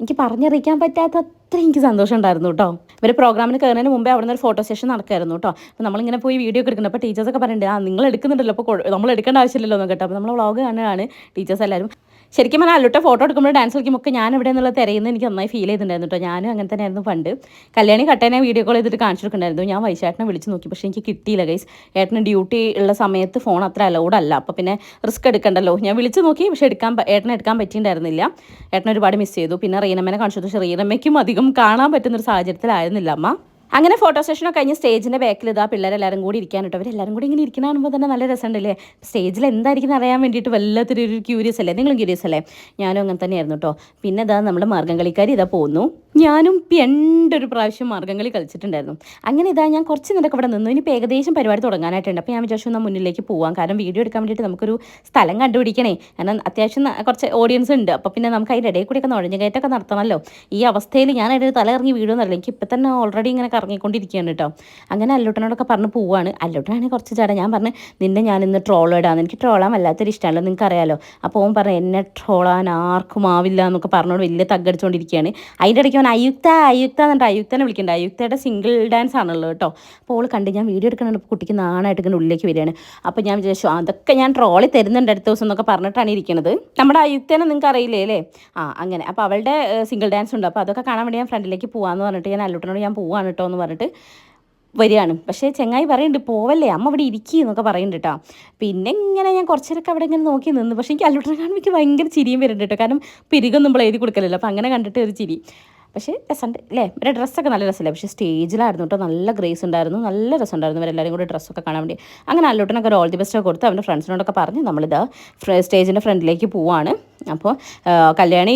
എനിക്ക് പറഞ്ഞറിയിക്കാൻ പറ്റാത്ത അത്ര എനിക്ക് സന്തോഷം ഉണ്ടായിരുന്നു കേട്ടോ. ഇവർ പ്രോഗ്രാമിന് കയറുന്നതിന് മുമ്പേ അവിടെ നിന്ന് ഒരു ഫോട്ടോ സെഷൻ നടക്കായിരുന്നു കേട്ടോ. അപ്പോൾ നമ്മളിങ്ങനെ പോയി വീഡിയോ ഒക്കെ എടുക്കുന്നുണ്ട്. അപ്പോൾ ടീച്ചേഴ്സൊക്കെ പറയുന്നുണ്ട് ആ നിങ്ങൾ എടുക്കുന്നുണ്ടല്ലോ അപ്പോൾ നമ്മൾ എടുക്കേണ്ട ആവശ്യമില്ലല്ലോ എന്ന് കേട്ടോ. അപ്പോൾ നമ്മൾ വ്ളോഗ് കാണുകയാണ് ടീച്ചേഴ്സ് എല്ലാവരും ശരിക്കും പറഞ്ഞാൽ അല്ലുട്ട ഫോട്ടോ എടുക്കുമ്പോൾ ഡാൻസ് കളിക്കുമ്പോൾ ഞാൻ ഇവിടെ നിന്നുള്ള തിരയുന്നത് എനിക്ക് നന്നായി ഫീൽ ചെയ്തിട്ടുണ്ടായിരുന്നു കേട്ടോ ഞാനും അങ്ങനെ തന്നെയായിരുന്നു പണ്ട്. കല്യാണി കട്ടേനെ വീഡിയോ കോൾ ചെയ്തിട്ട് കാണിച്ചിട്ടുണ്ടായിരുന്നു. ഞാൻ വൈശാട്ടിനെ വിളിച്ച് നോക്കി. പക്ഷേ എനിക്ക് കിട്ടിയില്ല ഗൈസ് ഏട്ടന് ഡ്യൂട്ടി ഉള്ള സമയത്ത് ഫോൺ അത്ര അലൗഡ് അല്ല. അപ്പോൾ പിന്നെ റിസ്ക് എടുക്കണ്ടല്ലോ. ഞാൻ വിളിച്ച് നോക്കി. പക്ഷേ എടുക്കാൻ ഏട്ടനെ എടുക്കാൻ പറ്റിയിട്ടുണ്ടായിരുന്നില്ല. ഏട്ടനെ ഒരുപാട് മിസ് ചെയ്തു. പിന്നെ റീനമ്മനെ കാണിച്ചു. പക്ഷേ റീനമ്മയ്ക്കും അധികം കാണാൻ പറ്റുന്നൊരു സാഹചര്യത്തിലായിരുന്നില്ല അമ്മ. അങ്ങനെ ഫോട്ടോ സെഷനൊക്കെ കഴിഞ്ഞ് സ്റ്റേജിന്റെ ബാക്കിൽ ഇതാ പിള്ളേരെല്ലാവരും കൂടി ഇരിക്കാൻ കേട്ടോ. അവരെല്ലാവരും കൂടി ഇങ്ങനെ ഇരിക്കുന്ന കാണുമ്പോൾ തന്നെ നല്ല രസമുണ്ടല്ലേ? സ്റ്റേജിൽ എന്തായിരിക്കും അറിയാൻ വേണ്ടിയിട്ട് വല്ലാത്തൊരു ഒരു ക്യൂരിയസ് അല്ലേ? നിങ്ങളും ക്യൂരിയസ് അല്ലേ? ഞാനും അങ്ങനെ തന്നെയായിരുന്നു കേട്ടോ. പിന്നെ ഇതാ നമ്മൾ മാർഗം കളിക്കാർ ഇതാ പോകുന്നു ഞാനും രണ്ടൊരു പ്രാവശ്യം മാർഗം കളി കളിച്ചിട്ടുണ്ടായിരുന്നു. അങ്ങനെ ഇതാ ഞാൻ കുറച്ച് നേരമൊക്കെ ഇവിടെ നിന്നു. ഇനി ഏകദേശം പരിപാടി തുടങ്ങാനായിട്ടുണ്ട്. അപ്പോൾ ഞാൻ വിചാരിച്ചു എന്നാൽ മുന്നിലേക്ക് പോകാം കാരണം വീഡിയോ എടുക്കാൻ വേണ്ടിയിട്ട് നമുക്കൊരു സ്ഥലം കണ്ടുപിടിക്കണേ. കാരണം അത്യാവശ്യം കുറച്ച് ഓഡിയൻസ് ഉണ്ട്. അപ്പോൾ പിന്നെ നമുക്ക് അതിന്റെ ഇടയിൽ കൂടിയൊക്കെ നുഴഞ്ഞു കയറ്റമൊക്കെ നടത്തണമല്ലോ. ഈ അവസ്ഥയിൽ ഞാൻ അതിന്റെ തല ഇറങ്ങി എന്നറിയില്ല എനിക്ക് ഇപ്പം തന്നെ ഓൾറെഡി ഇങ്ങനെ കറങ്ങിക്കൊണ്ടിരിക്കുകയാണ് കേട്ടോ. അങ്ങനെ അല്ലൂട്ടനോടൊക്കെ പറഞ്ഞ് പോവാണ്. അല്ലൂട്ടനാണെങ്കിൽ കുറച്ച് ചേട്ടാ ഞാൻ പറഞ്ഞ് നിന്നെ ഞാൻ ഇന്ന് ട്രോൾ ഇടാന്ന് എനിക്ക് ട്രോളാൻ വല്ലാത്തൊരു ഇഷ്ടമല്ലോ നിങ്ങൾക്ക് അറിയാലോ അപ്പോൾ ഓൻ പറഞ്ഞു എന്നെ ട്രോളാൻ ആർക്കും ആവില്ല എന്നൊക്കെ പറഞ്ഞോണ്ട് വലിയ തగ్గടിച്ചുകൊണ്ടിരിക്കുകയാണ് അതിന്റെ ഇടയ്ക്ക് അവൻ അയുക്ത അയുക്ത എന്നിട്ട് അയുക്തനെ വിളിക്കേണ്ട. അയുക്തയുടെ സിംഗിൾ ഡാൻസ് ആണല്ലോ കേട്ടോ. അപ്പോൾ ഓൾ കണ്ട് ഞാൻ വീഡിയോ എടുക്കണ കുട്ടിക്ക് നാണായിട്ട് ഇങ്ങനെ ഉള്ളിലേക്ക് വരികയാണ്. അപ്പോൾ ഞാൻ വിചാരിച്ചു അതൊക്കെ ഞാൻ ട്രോളി തരുന്നുണ്ട് അടുത്ത ദിവസം എന്നൊക്കെ പറഞ്ഞിട്ടാണ് ഇരിക്കുന്നത് നമ്മുടെ അയുക്തനെ നിങ്ങൾക്ക് അറിയില്ലേ അല്ലേ? ആ അങ്ങനെ. അപ്പോൾ അവളുടെ സിംഗിൾ ഡാൻസ് ഉണ്ട്. അപ്പോൾ അതൊക്കെ കാണാൻ വേണ്ടി ഞാൻ ഫ്രണ്ടിലേക്ക് പോകാമെന്ന് പറഞ്ഞിട്ട് ഞാൻ അല്ലൂട്ടനോട് ഞാൻ പോവാണ് കേട്ടോ. എന്ന് പറഞ്ഞിട്ട് വരികയാണ്. പക്ഷേ ചെങ്ങായി പറയുന്നുണ്ട് പോവല്ലേ അമ്മ ഇവിടെ ഇരിക്കുക എന്നൊക്കെ പറയുന്നുണ്ട് കേട്ടോ പിന്നെ ഇങ്ങനെ ഞാൻ കുറച്ചേരൊക്കെ അവിടെ ഇങ്ങനെ നോക്കി നിന്ന്. പക്ഷേ എനിക്ക് അല്ലൂട്ടനെ കാണുമ്പോൾ എനിക്ക് ഭയങ്കര ചിരിയും വരുന്നുണ്ട് കേട്ടോ കാരണം പിരികൊന്നും നമ്മൾ എഴുതി കൊടുക്കലല്ലോ. അപ്പോൾ അങ്ങനെ കണ്ടിട്ട് ഒരു ചിരി. പക്ഷേ രസമുണ്ട് അല്ലേ ഇവരുടെ ഡ്രസ്സൊക്കെ നല്ല രസമല്ലേ പക്ഷേ സ്റ്റേജിലായിരുന്നു കേട്ടോ നല്ല ഗ്രേസ് ഉണ്ടായിരുന്നു. നല്ല രസമുണ്ടായിരുന്നു ഇവരെല്ലാവരും കൂടി ഡ്രസ്സൊക്കെ കാണാൻ വേണ്ടി. അങ്ങനെ അല്ലൂട്ടനൊക്കെ ഒരു ഓൾ ദി ബെസ്റ്റ് ഒക്കെ കൊടുത്ത് അവന്റെ ഫ്രണ്ട്സിനോടൊക്കെ പറഞ്ഞ് നമ്മളിത് സ്റ്റേജിന്റെ ഫ്രണ്ടിലേക്ക് പോവാണ്. അപ്പോൾ കല്യാണി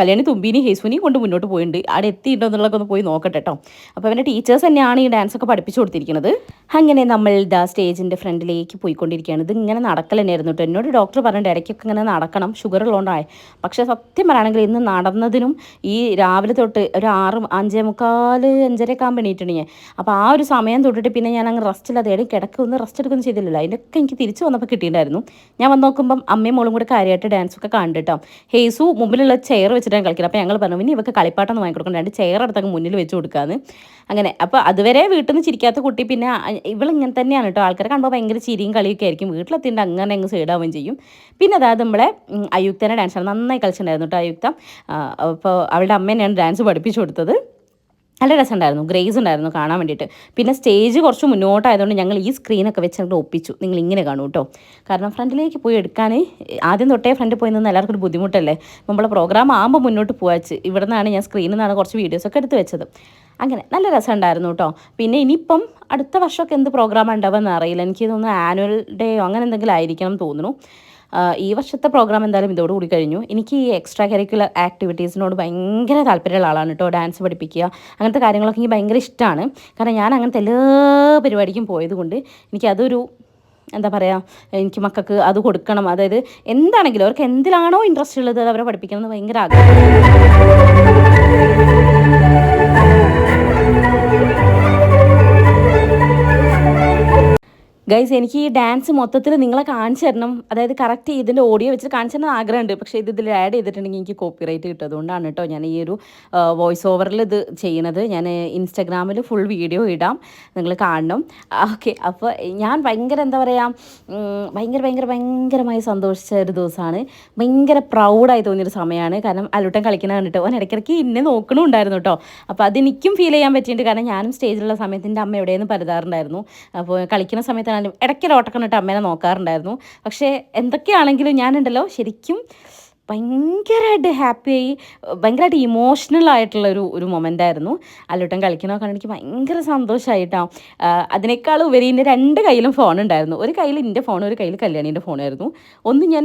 കല്യാണി തുമ്പിനെയും ഹേസുവിനെയും കൊണ്ട് മുന്നോട്ട് പോയിട്ടുണ്ട് അവിടെ എത്തിയിട്ടുണ്ടോ എന്നുള്ളതൊക്കെ ഒന്ന് പോയി നോക്കട്ടെ കേട്ടോ അപ്പോൾ അവന്റെ ടീച്ചേഴ്സ് തന്നെയാണ് ഈ ഡാൻസ് ഒക്കെ പഠിപ്പിച്ചു കൊടുത്തിരിക്കുന്നത് അങ്ങനെ നമ്മൾ ദാ സ്റ്റേജിന്റെ ഫ്രണ്ടിലേക്ക് പോയിക്കൊണ്ടിരിക്കുകയാണ്. ഇത് ഇങ്ങനെ നടക്കൽ തന്നെയായിരുന്നു കേട്ടോ എന്നോട് ഡോക്ടർ പറഞ്ഞിട്ട് ഇടയ്ക്കൊക്കെ ഇങ്ങനെ നടക്കണം ഷുഗർ ഉള്ളതുകൊണ്ടായി പക്ഷേ സത്യം പറയുകയാണെങ്കിൽ ഇന്ന് നടന്നതിനും ഈ രാവിലെ തൊട്ട് ഒരു ആറ് അഞ്ചേ മുക്കാൽ അഞ്ചരയൊക്കെ ആകുമ്പോൾ എണീറ്റിട്ട് ഞാൻ. അപ്പോൾ ആ ഒരു സമയം തൊട്ടിട്ട് പിന്നെ ഞാൻ അങ്ങ് റെസ്റ്റ് ഇല്ലാതെ ഇടയ്ക്ക് ഒന്ന് റെസ്റ്റ് എടുക്കൊന്നും ചെയ്തില്ലല്ലോ. അതിന്റെയൊക്കെ എനിക്ക് തിരിച്ച് വന്നപ്പോൾ കിട്ടിയിട്ടുണ്ടായിരുന്നു. ഞാൻ വന്ന് നോക്കുമ്പം അമ്മയും മോളും കൂടെ കാര്യമായിട്ട് ഡാൻസൊക്കെ കണ്ടിട്ടോ. ഹേസു മുമ്പിലുള്ള ചെയർ വെച്ചിട്ടാണ് കളിക്കുന്നത്. അപ്പോൾ ഞങ്ങൾ പറഞ്ഞു ഇനി ഇവർക്ക് കളിപ്പാട്ടൊന്നും വാങ്ങിക്കൊടുക്കണം രണ്ട് ചെയർ എടുത്തങ്ങ് മുന്നിൽ വെച്ച് കൊടുക്കാന്ന്. അങ്ങനെ അപ്പോൾ അതുവരെ വീട്ടിൽ നിന്ന് ചിരിക്കാത്ത കുട്ടി പിന്നെ ഇവളിങ്ങനെ തന്നെയാണ് കേട്ടോ ആൾക്കാരെ കാണുമ്പോൾ ഭയങ്കര ചിരിയും കളിയൊക്കെ ആയിരിക്കും. വീട്ടിലെത്തിയിട്ട് അങ്ങനെ അങ്ങ് സൈഡാവുകയും ചെയ്യും. പിന്നെ അതായത് നമ്മളെ അയുക്തനെ ഡാൻസാണ് നന്നായി കളിച്ചിട്ടുണ്ടായിരുന്നു കേട്ടോ അയുക്തം. അപ്പോൾ അവളുടെ അമ്മേനെയാണ് ഡാൻസ് പഠിപ്പിച്ചു കൊടുത്തത്. നല്ല രസമുണ്ടായിരുന്നു. ഗ്രേസ് ഉണ്ടായിരുന്നു കാണാൻ വേണ്ടിയിട്ട്. പിന്നെ സ്റ്റേജ് കുറച്ച് മുന്നോട്ടായതുകൊണ്ട് ഞങ്ങൾ ഈ സ്ക്രീനൊക്കെ വെച്ച് ഞങ്ങൾ ഒപ്പിച്ചു. നിങ്ങൾ ഇങ്ങനെ കാണൂ കേട്ടോ കാരണം ഫ്രണ്ടിലേക്ക് പോയി എടുക്കാൻ ആദ്യം തൊട്ടേ ഫ്രണ്ട് പോയി നിന്ന് എല്ലാവർക്കും ഒരു ബുദ്ധിമുട്ടല്ലേ? നമ്മളെ പ്രോഗ്രാം ആകുമ്പോൾ മുന്നോട്ട് പോവാച്ച്. ഇവിടെ നിന്നാണ് ഞാൻ സ്ക്രീനിൽ നിന്നാണ് കുറച്ച് വീഡിയോസൊക്കെ എടുത്ത് വെച്ചത്. അങ്ങനെ നല്ല രസമുണ്ടായിരുന്നു കേട്ടോ പിന്നെ ഇനിയിപ്പം അടുത്ത വർഷമൊക്കെ എന്ത് പ്രോഗ്രാം ഉണ്ടാവുമെന്ന് അറിയില്ല. എനിക്ക് തോന്നുന്നു ആനുവൽ ഡേയോ അങ്ങനെ എന്തെങ്കിലും ആയിരിക്കണം തോന്നുന്നു. ഈ വർഷത്തെ പ്രോഗ്രാം എന്തായാലും ഇതോടുകൂടി കഴിഞ്ഞു. എനിക്ക് ഈ എക്സ്ട്രാ കരിക്കുലർ ആക്ടിവിറ്റീസിനോട് ഭയങ്കര താല്പര്യമുള്ള ആളാണ് കേട്ടോ ഡാൻസ് പഠിപ്പിക്കുക അങ്ങനത്തെ കാര്യങ്ങളൊക്കെ എനിക്ക് ഭയങ്കര ഇഷ്ടമാണ് കാരണം ഞാൻ അങ്ങനത്തെ എല്ലാ പരിപാടിക്കും പോയതുകൊണ്ട് എനിക്കതൊരു എന്താ പറയുക എനിക്ക് മക്കൾക്ക് അത് കൊടുക്കണം. അതായത് എന്താണെങ്കിലും അവർക്ക് എന്തിലാണോ ഇൻട്രസ്റ്റ് ഉള്ളത് അത് അവരെ പഠിപ്പിക്കണം എന്ന് ഭയങ്കര ആഗ്രഹം. ഗൈസ് എനിക്ക് ഈ ഡാൻസ് മൊത്തത്തിൽ നിങ്ങളെ കാണിച്ചു തരണം. അതായത് കറക്റ്റ് ഇതിന്റെ ഓഡിയോ വെച്ച് കാണിച്ചു തരണം ആഗ്രഹമുണ്ട്. പക്ഷേ ഇത് ഇതിൽ ആഡ് ചെയ്തിട്ടുണ്ടെങ്കിൽ എനിക്ക് കോപ്പിറൈറ്റ് കിട്ടും അതുകൊണ്ടാണ് കേട്ടോ ഞാൻ ഈ ഒരു വോയിസ് ഓവറിൽ ഇത് ചെയ്യുന്നത് ഞാൻ ഇൻസ്റ്റാഗ്രാമിൽ ഫുൾ വീഡിയോ ഇടാം. നിങ്ങൾ കാണണം. ഓക്കെ അപ്പോൾ ഞാൻ ഭയങ്കര എന്താ പറയുക ഭയങ്കര ഭയങ്കര ഭയങ്കരമായി സന്തോഷിച്ച ഒരു ദിവസമാണ്. ഭയങ്കര പ്രൗഡായി തോന്നിയൊരു സമയമാണ്. കാരണം അലൂട്ടം കളിക്കുന്ന കണ്ടിട്ട് ഓൻ ഇടയ്ക്കിടയ്ക്ക് എന്നെ നോക്കണമുണ്ടായിരുന്നു കേട്ടോ അപ്പോൾ അതെനിക്കും ഫീൽ ചെയ്യാൻ പറ്റിയിട്ടുണ്ട്. കാരണം ഞാനും സ്റ്റേജിലുള്ള സമയത്ത് എന്റെ അമ്മ എവിടെയെന്ന് പരതാറുണ്ടായിരുന്നു. അപ്പോൾ കളിക്കുന്ന സമയത്താണെങ്കിലും ഇടയ്ക്ക് ഓട്ടം കണ്ടിട്ട് അമ്മേനെ നോക്കാറുണ്ടായിരുന്നു. പക്ഷേ എന്തൊക്കെയാണെങ്കിലും ഞാനുണ്ടല്ലോ ശരിക്കും ഭയങ്കരമായിട്ട് ഹാപ്പിയായി ഭയങ്കരമായിട്ട് ഇമോഷണൽ ആയിട്ടുള്ള ഒരു ഒരു മൊമെന്റ് ആയിരുന്നു. അല്ലൂട്ടൻ കണ്ട് എനിക്ക് ഭയങ്കര സന്തോഷമായിട്ടോ അതിനേക്കാൾ ഉപരി എന്റെ രണ്ട് കയ്യിലും ഫോൺ ഉണ്ടായിരുന്നു. ഒരു കയ്യിൽ എന്റെ ഫോൺ ഒരു കയ്യിൽ കല്യാണീന്റെ ഫോണായിരുന്നു ഒന്ന് ഞാൻ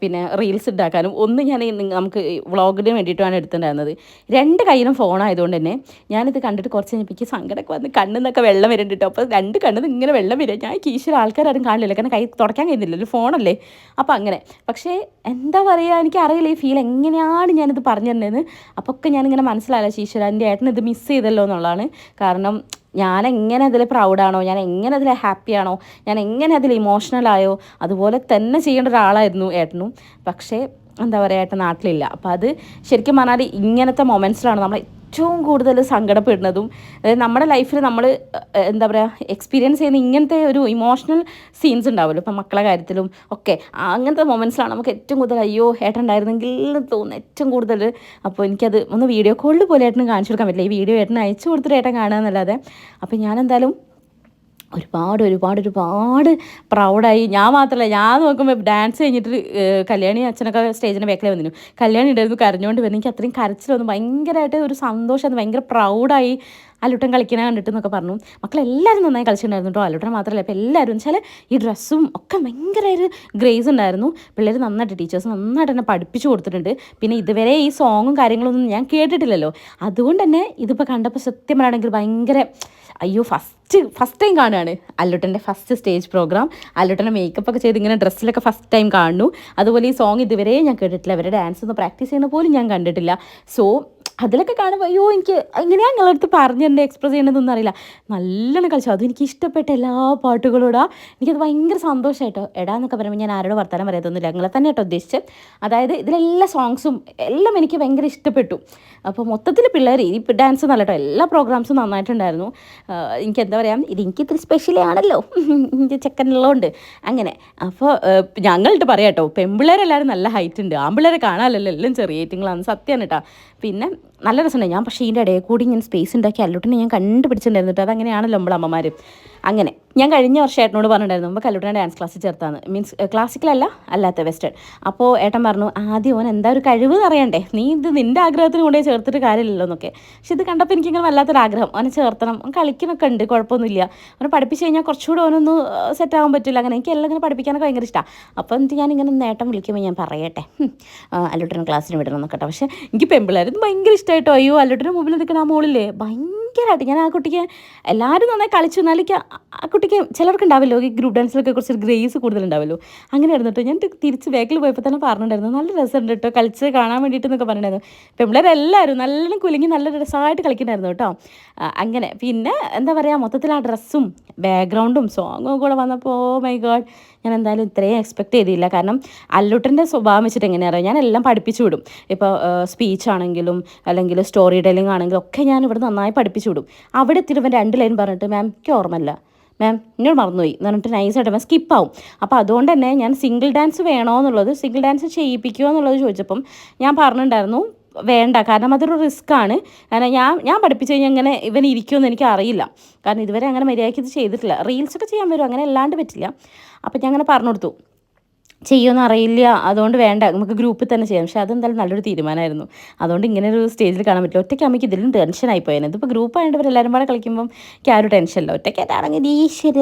പിന്നെ റീൽസ് ഉണ്ടാക്കാനും ഒന്ന് ഞാൻ നമുക്ക് വ്ളോഗിന് വേണ്ടിയിട്ടാണ് എടുത്തിട്ടുണ്ടായിരുന്നത്. രണ്ട് കയ്യിലും ഫോൺ ആയതുകൊണ്ട് തന്നെ ഞാനിത് കണ്ടിട്ട് കുറച്ച് കഴിഞ്ഞപ്പോൾ എനിക്ക് സങ്കടമൊക്കെ വന്ന് കണ്ണിൽ നിന്നൊക്കെ വെള്ളം വരുന്നുണ്ട് അപ്പോൾ രണ്ട് കണ്ണിൽ ഇങ്ങനെ വെള്ളം വരിക. ഞാൻ കീശിൽ ആൾക്കാരും കാണില്ല. കാരണം കൈ തുടയ്ക്കാൻ കഴിയുന്നില്ലല്ലോ ഫോണല്ലേ അപ്പോൾ അങ്ങനെ. പക്ഷേ എന്താ പറയുക എനിക്കറിയില്ല ഈ ഫീൽ എങ്ങനെയാണ് ഞാനിത് പറഞ്ഞു തരുന്നതെന്ന് അപ്പോൾ ഒക്കെ ഞാനിങ്ങനെ മനസ്സിലായില്ല ശീശ്വര എന്റെ ഏട്ടൻ ഇത് മിസ് ചെയ്തല്ലോ എന്നുള്ളതാണ്. കാരണം ഞാൻ എങ്ങനെ അതിൽ പ്രൗഡാണോ ഞാൻ എങ്ങനെ അതിൽ ഹാപ്പിയാണോ ഞാൻ എങ്ങനെ അതിൽ ഇമോഷണലായോ അതുപോലെ തന്നെ ചെയ്യേണ്ട ഒരാളായിരുന്നു ഏട്ടനും. പക്ഷേ എന്താ പറയുക ഏട്ടൻ നാട്ടിലില്ല. അപ്പോൾ അത് ശരിക്കും പറഞ്ഞാൽ ഇങ്ങനത്തെ മൊമെന്റ്സിലാണ് നമ്മൾ ഏറ്റവും കൂടുതൽ സങ്കടപ്പെടുന്നതും അതായത് നമ്മുടെ ലൈഫിൽ നമ്മൾ എന്താ പറയുക എക്സ്പീരിയൻസ് ചെയ്യുന്ന ഇങ്ങനത്തെ ഒരു ഇമോഷണൽ സീൻസ് ഉണ്ടാവുമല്ലോ. ഇപ്പം മക്കളെ കാര്യത്തിലും ഒക്കെ. അങ്ങനത്തെ മൊമെന്റ്സിലാണ് നമുക്ക് ഏറ്റവും കൂടുതൽ അയ്യോ ഏട്ടൻ ഉണ്ടായിരുന്നെങ്കിൽ എന്ന് തോന്നുന്നു ഏറ്റവും കൂടുതൽ. അപ്പോൾ എനിക്കത് ഒന്ന് വീഡിയോ കോളിൽ പോലെ ഏട്ടന് കാണിച്ചു കൊടുക്കാൻ പറ്റില്ല. ഈ വീഡിയോ ഏട്ടന് അയച്ചു കൊടുത്തിട്ട് ഏട്ടൻ കാണുക എന്നല്ലാതെ. അപ്പോൾ ഞാൻ എന്തായാലും ഒരുപാട് ഒരുപാട് ഒരുപാട് പ്രൗഡായി ഞാൻ മാത്രമല്ല ഞാൻ നോക്കുമ്പോൾ ഡാൻസ് കഴിഞ്ഞിട്ട് കല്യാണി അച്ഛനൊക്കെ സ്റ്റേജിന്റെ ബാക്കിൽ വന്നിരുന്നു. കല്യാണി ഉണ്ടായിരുന്നു കരഞ്ഞുകൊണ്ട് വരുന്നു എനിക്ക് അത്രയും കരച്ചിൽ വന്നു. ഭയങ്കരമായിട്ട് ഒരു സന്തോഷം ഭയങ്കര പ്രൗഡായി അലുട്ടൻ കളിക്കണ കണ്ടിട്ട് എന്നൊക്കെ പറഞ്ഞു. മക്കളെല്ലാവരും നന്നായി കളിച്ചിട്ടുണ്ടായിരുന്നു കേട്ടോ അലുട്ടൻ മാത്രമല്ല ഇപ്പോൾ എല്ലാവരും വെച്ചാൽ ഈ ഡ്രസ്സും ഒക്കെ ഭയങ്കര ഒരു ഗ്രേസ് ഉണ്ടായിരുന്നു. പിള്ളേർ നന്നായിട്ട് ടീച്ചേഴ്സ് നന്നായിട്ട് തന്നെ പഠിപ്പിച്ചു കൊടുത്തിട്ടുണ്ട്. പിന്നെ ഇതുവരെ ഈ സോങ്ങും കാര്യങ്ങളൊന്നും ഞാൻ കേട്ടിട്ടില്ലല്ലോ. അതുകൊണ്ട് തന്നെ ഇതിപ്പോൾ കണ്ടപ്പോൾ സത്യം പറയുകയാണെങ്കിൽ ഭയങ്കര അയ്യോ ഫസ്റ്റ് ഫസ്റ്റ് ടൈം കാണുകയാണ്. അല്ലുട്ടന്റെ ഫസ്റ്റ് സ്റ്റേജ് പ്രോഗ്രാം അല്ലുട്ടന്റെ മേക്കപ്പ് ഒക്കെ ചെയ്ത് ഇങ്ങനെ ഡ്രസ്സിലൊക്കെ ഫസ്റ്റ് ടൈം കാണുന്നു. അതുപോലെ ഈ സോങ് ഇതുവരെ ഞാൻ കേട്ടിട്ടില്ല. അവരുടെ ഡാൻസ് ഒന്ന് പ്രാക്ടീസ് ചെയ്യുന്ന പോലും ഞാൻ കണ്ടിട്ടില്ല. സോ അതിലൊക്കെ കാണുമ്പോൾ അയ്യോ എനിക്ക് എങ്ങനെയാണ് നിങ്ങളടുത്ത് പറഞ്ഞ് എന്നെ എക്സ്പ്രസ് ചെയ്യണമെന്നൊന്നും അറിയില്ല. നല്ലോണം കളിച്ചു. അതും എനിക്ക് ഇഷ്ടപ്പെട്ട എല്ലാ പാട്ടുകളോടാ എനിക്കത് ഭയങ്കര സന്തോഷമായിട്ടോ എടാ എന്നൊക്കെ പറയുമ്പോൾ ഞാൻ ആരോട് വർത്തമാനം പറയാതൊന്നുമില്ല നിങ്ങളെ തന്നെ കേട്ടോ ഉദ്ദേശിച്ച്. അതായത് ഇതിലെല്ലാ സോങ്സും എല്ലാം എനിക്ക് ഭയങ്കര ഇഷ്ടപ്പെട്ടു. അപ്പോൾ മൊത്തത്തിൽ പിള്ളേർ ഈ ഡാൻസ് നല്ല കേട്ടോ എല്ലാ പ്രോഗ്രാംസും നന്നായിട്ടുണ്ടായിരുന്നു. എനിക്ക് എന്താ പറയുക ഇത് എനിക്ക് ഇത്തിരി സ്പെഷ്യലി ആണല്ലോ. എന്റെ ചെക്കനുള്ളതുകൊണ്ട് അങ്ങനെ. അപ്പോൾ ഞങ്ങളിട്ട് പറയാം കേട്ടോ പെൺപിള്ളേരെല്ലാവരും നല്ല ഹൈറ്റ് ഉണ്ട്. ആൺപിള്ളേരെ കാണാമല്ലോ എല്ലാം ചെറിയ ഏറ്റുങ്ങളാണ് സത്യമാണ് കേട്ടോ പിന്നെ നല്ല രസമുണ്ട് ഞാൻ പക്ഷേ ഇതിന്റെ ഇടയിൽ കൂടി ഇങ്ങനെ സ്പേസ് ഉണ്ടാക്കി അല്ലോട്ടിനെ ഞാൻ കണ്ടുപിടിച്ചിട്ടുണ്ടായിരുന്നു കേട്ടോ. അതങ്ങനെയാണല്ലോ നമ്മളെ അമ്മമാർ അങ്ങനെ ഞാൻ കഴിഞ്ഞ വർഷം ഏട്ടനോട് പറഞ്ഞിട്ടുണ്ടായിരുന്നു മുമ്പ് കല്ലൂട്ടനെ ഡാൻസ് ക്ലാസ്സിൽ ചേർത്താന്ന്. മീൻസ് ക്ലാസിക്കലല്ല അല്ലാത്ത വെസ്റ്റേൺ അപ്പോൾ ഏട്ടൻ പറഞ്ഞു ആദ്യം ഓൻ എന്താ ഒരു കഴിവ് അറിയണ്ടേ? നീ ഇത് നിന്റെ ആഗ്രഹത്തിന് കൂടെ ചേർത്തിട്ട് കാര്യമില്ലല്ലോ എന്നൊക്കെ. പക്ഷെ ഇത് കണ്ടപ്പോൾ എനിക്കിങ്ങനെ വല്ലാത്തൊരു ആഗ്രഹം അവനെ ചേർത്തണം അവൻ കളിക്കുന്നൊക്കെ ഉണ്ട് കുഴപ്പമൊന്നുമില്ല. അവനെ പഠിപ്പിച്ച് കഴിഞ്ഞാൽ കുറച്ചുകൂടെ അവനൊന്ന് സെറ്റ് ആവാൻ പറ്റില്ല അങ്ങനെ എനിക്ക് എല്ലാം ഇങ്ങനെ പഠിപ്പിക്കാനൊക്കെ ഭയങ്കര ഇഷ്ടമാണ് അപ്പോൾ എന്നിട്ട് ഞാനിങ്ങനെ നേട്ടം വിളിക്കുമ്പോൾ ഞാൻ പറയട്ടെ. അല്ലുട്ടൻ ക്ലാസ്സിന് വിടണം എന്നൊക്കെ കേട്ടോ പക്ഷേ എനിക്ക് പെമ്പിളായിരുന്നു ഭയങ്കര ഇഷ്ടമായിട്ടോ അയ്യോ അല്ലുട്ടന്റെ മുമ്പിൽ നിൽക്കുന്ന ആ മോളില്ലേ? ഭയങ്കരമായിട്ട് ഞാൻ ആ കുട്ടിക്ക് എല്ലാവരും നന്നായി കളിച്ചു എന്നാലും ആ- കുട്ടിക്ക് ചിലർക്ക് ഉണ്ടാവല്ലോ ഈ ഗ്രൂപ്പ് ഡാൻസിലൊക്കെ കുറച്ച് ഗ്രേസ് കൂടുതലുണ്ടാവല്ലോ. അങ്ങനെ ഇരുന്നിട്ട് ഞാൻ തിരിച്ച് ബാക്കിൽ പോയപ്പോൾ തന്നെ പറഞ്ഞിട്ടുണ്ടായിരുന്നു. നല്ല രസമുണ്ട് കേട്ടോ കളിച്ച് കാണാൻ വേണ്ടിയിട്ട് എന്നൊക്കെ പറഞ്ഞിട്ടുണ്ടായിരുന്നു. പെമ്പിളരെല്ലാവരും നല്ലോണം കുലുങ്ങി നല്ല രസമായിട്ട് കളിക്കുന്നുണ്ടായിരുന്നു കേട്ടോ അങ്ങനെ. പിന്നെ എന്താ പറയുക മൊത്തത്തിൽ ആ ഡ്രസ്സും ബാക്ക്ഗ്രൗണ്ടും സോങ്ങും കൂടെ വന്നപ്പോൾ ഓ മൈ ഗോഡ് ഞാൻ എന്തായാലും ഇത്രയും എക്സ്പെക്ട് ചെയ്തില്ല. കാരണം അല്ലുട്ടന്റെ സ്വഭാവം വെച്ചിട്ട് എങ്ങനെയാണ് ഞാൻ എല്ലാം പഠിപ്പിച്ചു വിടും. ഇപ്പോൾ സ്പീച്ച് ആണെങ്കിലും അല്ലെങ്കിൽ സ്റ്റോറി ടെല്ലിംഗ് ആണെങ്കിലും ഒക്കെ ഞാൻ ഇവിടെ നന്നായി പഠിപ്പിച്ചു വിടും. അവിടെ എത്തിയിട്ട് രണ്ട് ലൈൻ പറഞ്ഞിട്ട് മാം എനിക്ക് ഓർമ്മല്ല മാം എന്നോട് മറന്നുപോയി. എന്ന് പറഞ്ഞിട്ട് നൈസായിട്ട് മാം സ്കിപ്പാവും അപ്പോൾ അതുകൊണ്ട് തന്നെ ഞാൻ സിംഗിൾ ഡാൻസ് വേണോ എന്നുള്ളത് സിംഗിൾ ഡാൻസ് ചെയ്യിപ്പിക്കുമോ എന്നുള്ളത് ചോദിച്ചപ്പം ഞാൻ പറഞ്ഞിട്ടുണ്ടായിരുന്നു വേണ്ട. കാരണം അതൊരു റിസ്ക് ആണ്. കാരണം ഞാൻ ഞാൻ പഠിപ്പിച്ചു കഴിഞ്ഞാൽ അങ്ങനെ ഇവൻ ഇരിക്കുമെന്ന് എനിക്ക് അറിയില്ല. കാരണം ഇതുവരെ അങ്ങനെ മര്യാദയ്ക്ക് ഇത് ചെയ്തിട്ടില്ല. റീൽസൊക്കെ ചെയ്യാൻ വരും. അങ്ങനെ അല്ലാണ്ട് പറ്റില്ല. അപ്പം ഞാൻ അങ്ങനെ പറഞ്ഞു കൊടുത്തു. ചെയ്യുമെന്ന് അറിയില്ല. അതുകൊണ്ട് വേണ്ട. നമുക്ക് ഗ്രൂപ്പിൽ തന്നെ ചെയ്യാം. പക്ഷേ അതെന്തായാലും നല്ലൊരു തീരുമാനമായിരുന്നു. അതുകൊണ്ട് ഇങ്ങനെ ഒരു സ്റ്റേജിൽ കാണാൻ പറ്റില്ല. ഒറ്റയ്ക്ക് അമ്മയ്ക്ക് ഇതിലും ടെൻഷനായി പോയത് ഇതിപ്പോൾ ഗ്രൂപ്പ് ആയതുകൊണ്ട് എല്ലാവരും കൂടെ കളിക്കുമ്പം എനിക്ക് ആ ഒരു ടെൻഷനില്ല ഒറ്റയ്ക്കായിട്ടാണെങ്കിൽ ഈശ്വര.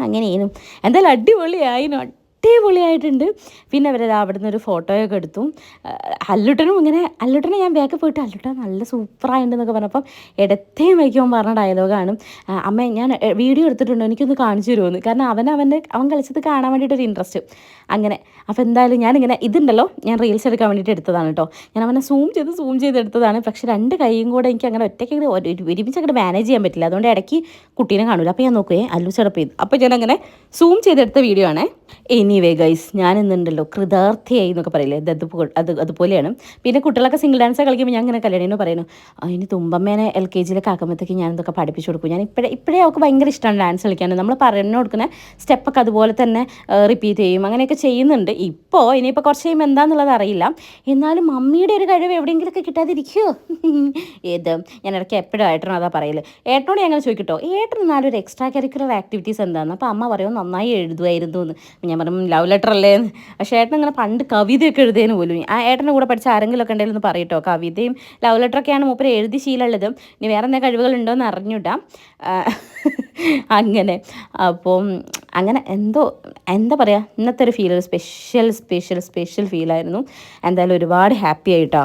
അങ്ങനെയും എന്തായാലും അടിപൊളിയായിരുന്നു അടിപൊളിയായിട്ടുണ്ട്. പിന്നെ അവർ അവിടുന്ന് ഒരു ഫോട്ടോയൊക്കെ എടുത്തു. അല്ലുട്ടനും ഇങ്ങനെ അല്ലുട്ടനെ ഞാൻ ബാക്ക് പോയിട്ട് അല്ലുട്ട നല്ല സൂപ്പറായിട്ടുണ്ടെന്നൊക്കെ പറഞ്ഞപ്പം ഇടത്തേ വയ്ക്കുമ്പോൾ പറഞ്ഞ ഡയലോഗാണ് അമ്മ ഞാൻ വീഡിയോ എടുത്തിട്ടുണ്ടോ? എനിക്കൊന്ന് കാണിച്ചു തരുമെന്ന് കാരണം അവൻ അവന്റെ അവൻ കളിച്ചത് കാണാൻ വേണ്ടിയിട്ടൊരു ഇൻട്രസ്റ്റ് അങ്ങനെ അപ്പോൾ എന്തായാലും ഞാനിങ്ങനെ ഇതുണ്ടല്ലോ ഞാൻ റീൽസ് എടുക്കാൻ വേണ്ടിയിട്ട് എടുത്തതാണ് കേട്ടോ ഞാൻ അവനെ സൂം ചെയ്ത് സൂം ചെയ്ത് എടുത്തതാണ്. പക്ഷേ രണ്ട് കൈയും കൂടെ എനിക്ക് അങ്ങനെ ഒറ്റയ്ക്ക് ഒരുമിച്ച് അങ്ങോട്ട് മാനേജ് ചെയ്യാൻ പറ്റില്ല. അതുകൊണ്ട് ഇടയ്ക്ക് കുട്ടീനെ കാണൂല. അപ്പോൾ ഞാൻ നോക്കുകയെ അല്ലു ചെടപ്പ് ചെയ്തു അപ്പോൾ ഞാൻ അങ്ങനെ സൂം ചെയ്തെടുത്ത വീഡിയോ ആണേ. എനിവേ ഗൈസ് ഞാൻ ഇന്നുണ്ടല്ലോ കൃതാർത്ഥിയായി എന്നൊക്കെ പറയില്ലേ? അത് അത് അതുപോലെയാണ്. പിന്നെ കുട്ടികളൊക്കെ സിംഗിൾ ഡാൻസ് കളിക്കുമ്പോൾ ഞാൻ ഇങ്ങനെ കല്യാണിനോ പറയുന്നു. അതിന് തുമ്പമ്മേനെ എൽ കെ ജിയിലൊക്കെ ആക്കുമ്പോഴത്തേക്ക് ഞാൻ ഇതൊക്കെ പഠിപ്പിച്ചു കൊടുക്കും. ഞാൻ ഇപ്പോഴേ ഇപ്പോഴേ അവൾക്ക് ഭയങ്കര ഇഷ്ടമാണ് ഡാൻസ് കളിക്കാൻ. നമ്മൾ പറഞ്ഞു കൊടുക്കുന്ന സ്റ്റെപ്പൊക്കെ അതുപോലെ തന്നെ റിപ്പീറ്റ് ചെയ്യും. അങ്ങനെയൊക്കെ ചെയ്യുന്നുണ്ട്. ഇപ്പോൾ ഇനിയിപ്പോൾ കുറച്ച് കഴിയുമ്പോൾ എന്താണെന്നുള്ളത് അറിയില്ല. എന്നാലും മമ്മിയുടെ ഒരു കഴിവ് എവിടെയെങ്കിലുമൊക്കെ കിട്ടാതിരിക്കുമോ ഏത് ഞാൻ ഇടയ്ക്ക് എപ്പോഴും ഏട്ടനും അതാ പറയൽ. ഏട്ടനോട് ഞങ്ങൾ ചോദിക്കട്ടോ ഏട്ടൻ എന്നാലും ഒരു എക്സ്ട്രാ കരിക്കുലർ ആക്ടിവിറ്റീസ് എന്താണെന്ന് അപ്പോൾ അമ്മ പറയും നന്നായി എഴുതുമായിരുന്നു എന്ന്. ഞാൻ പറയും ലവ് ലെറ്റർ അല്ലേ? പക്ഷേ ഏട്ടൻ ഇങ്ങനെ പണ്ട് കവിതയൊക്കെ എഴുതിയതിന് പോലും. ആ ഏട്ടന്റെ കൂടെ പഠിച്ച ആരെങ്കിലും ഒക്കെ ഉണ്ടെങ്കിൽ ഒന്ന് പറയട്ടോ കവിതയും ലവ് ലെറ്ററൊക്കെയാണ് മൂപ്പര് എഴുതി ശീലമുള്ളത്. ഇനി വേറെ എന്തെങ്കിലും കഴിവുകളുണ്ടോ എന്ന് അങ്ങനെ. അപ്പം അങ്ങനെ എന്തോ എന്താ പറയുക ഇന്നത്തെ ഒരു ഫീൽ ഒരു സ്പെഷ്യൽ സ്പെഷ്യൽ സ്പെഷ്യൽ ഫീലായിരുന്നു എന്തായാലും ഒരുപാട് ഹാപ്പി ആയിട്ടോ.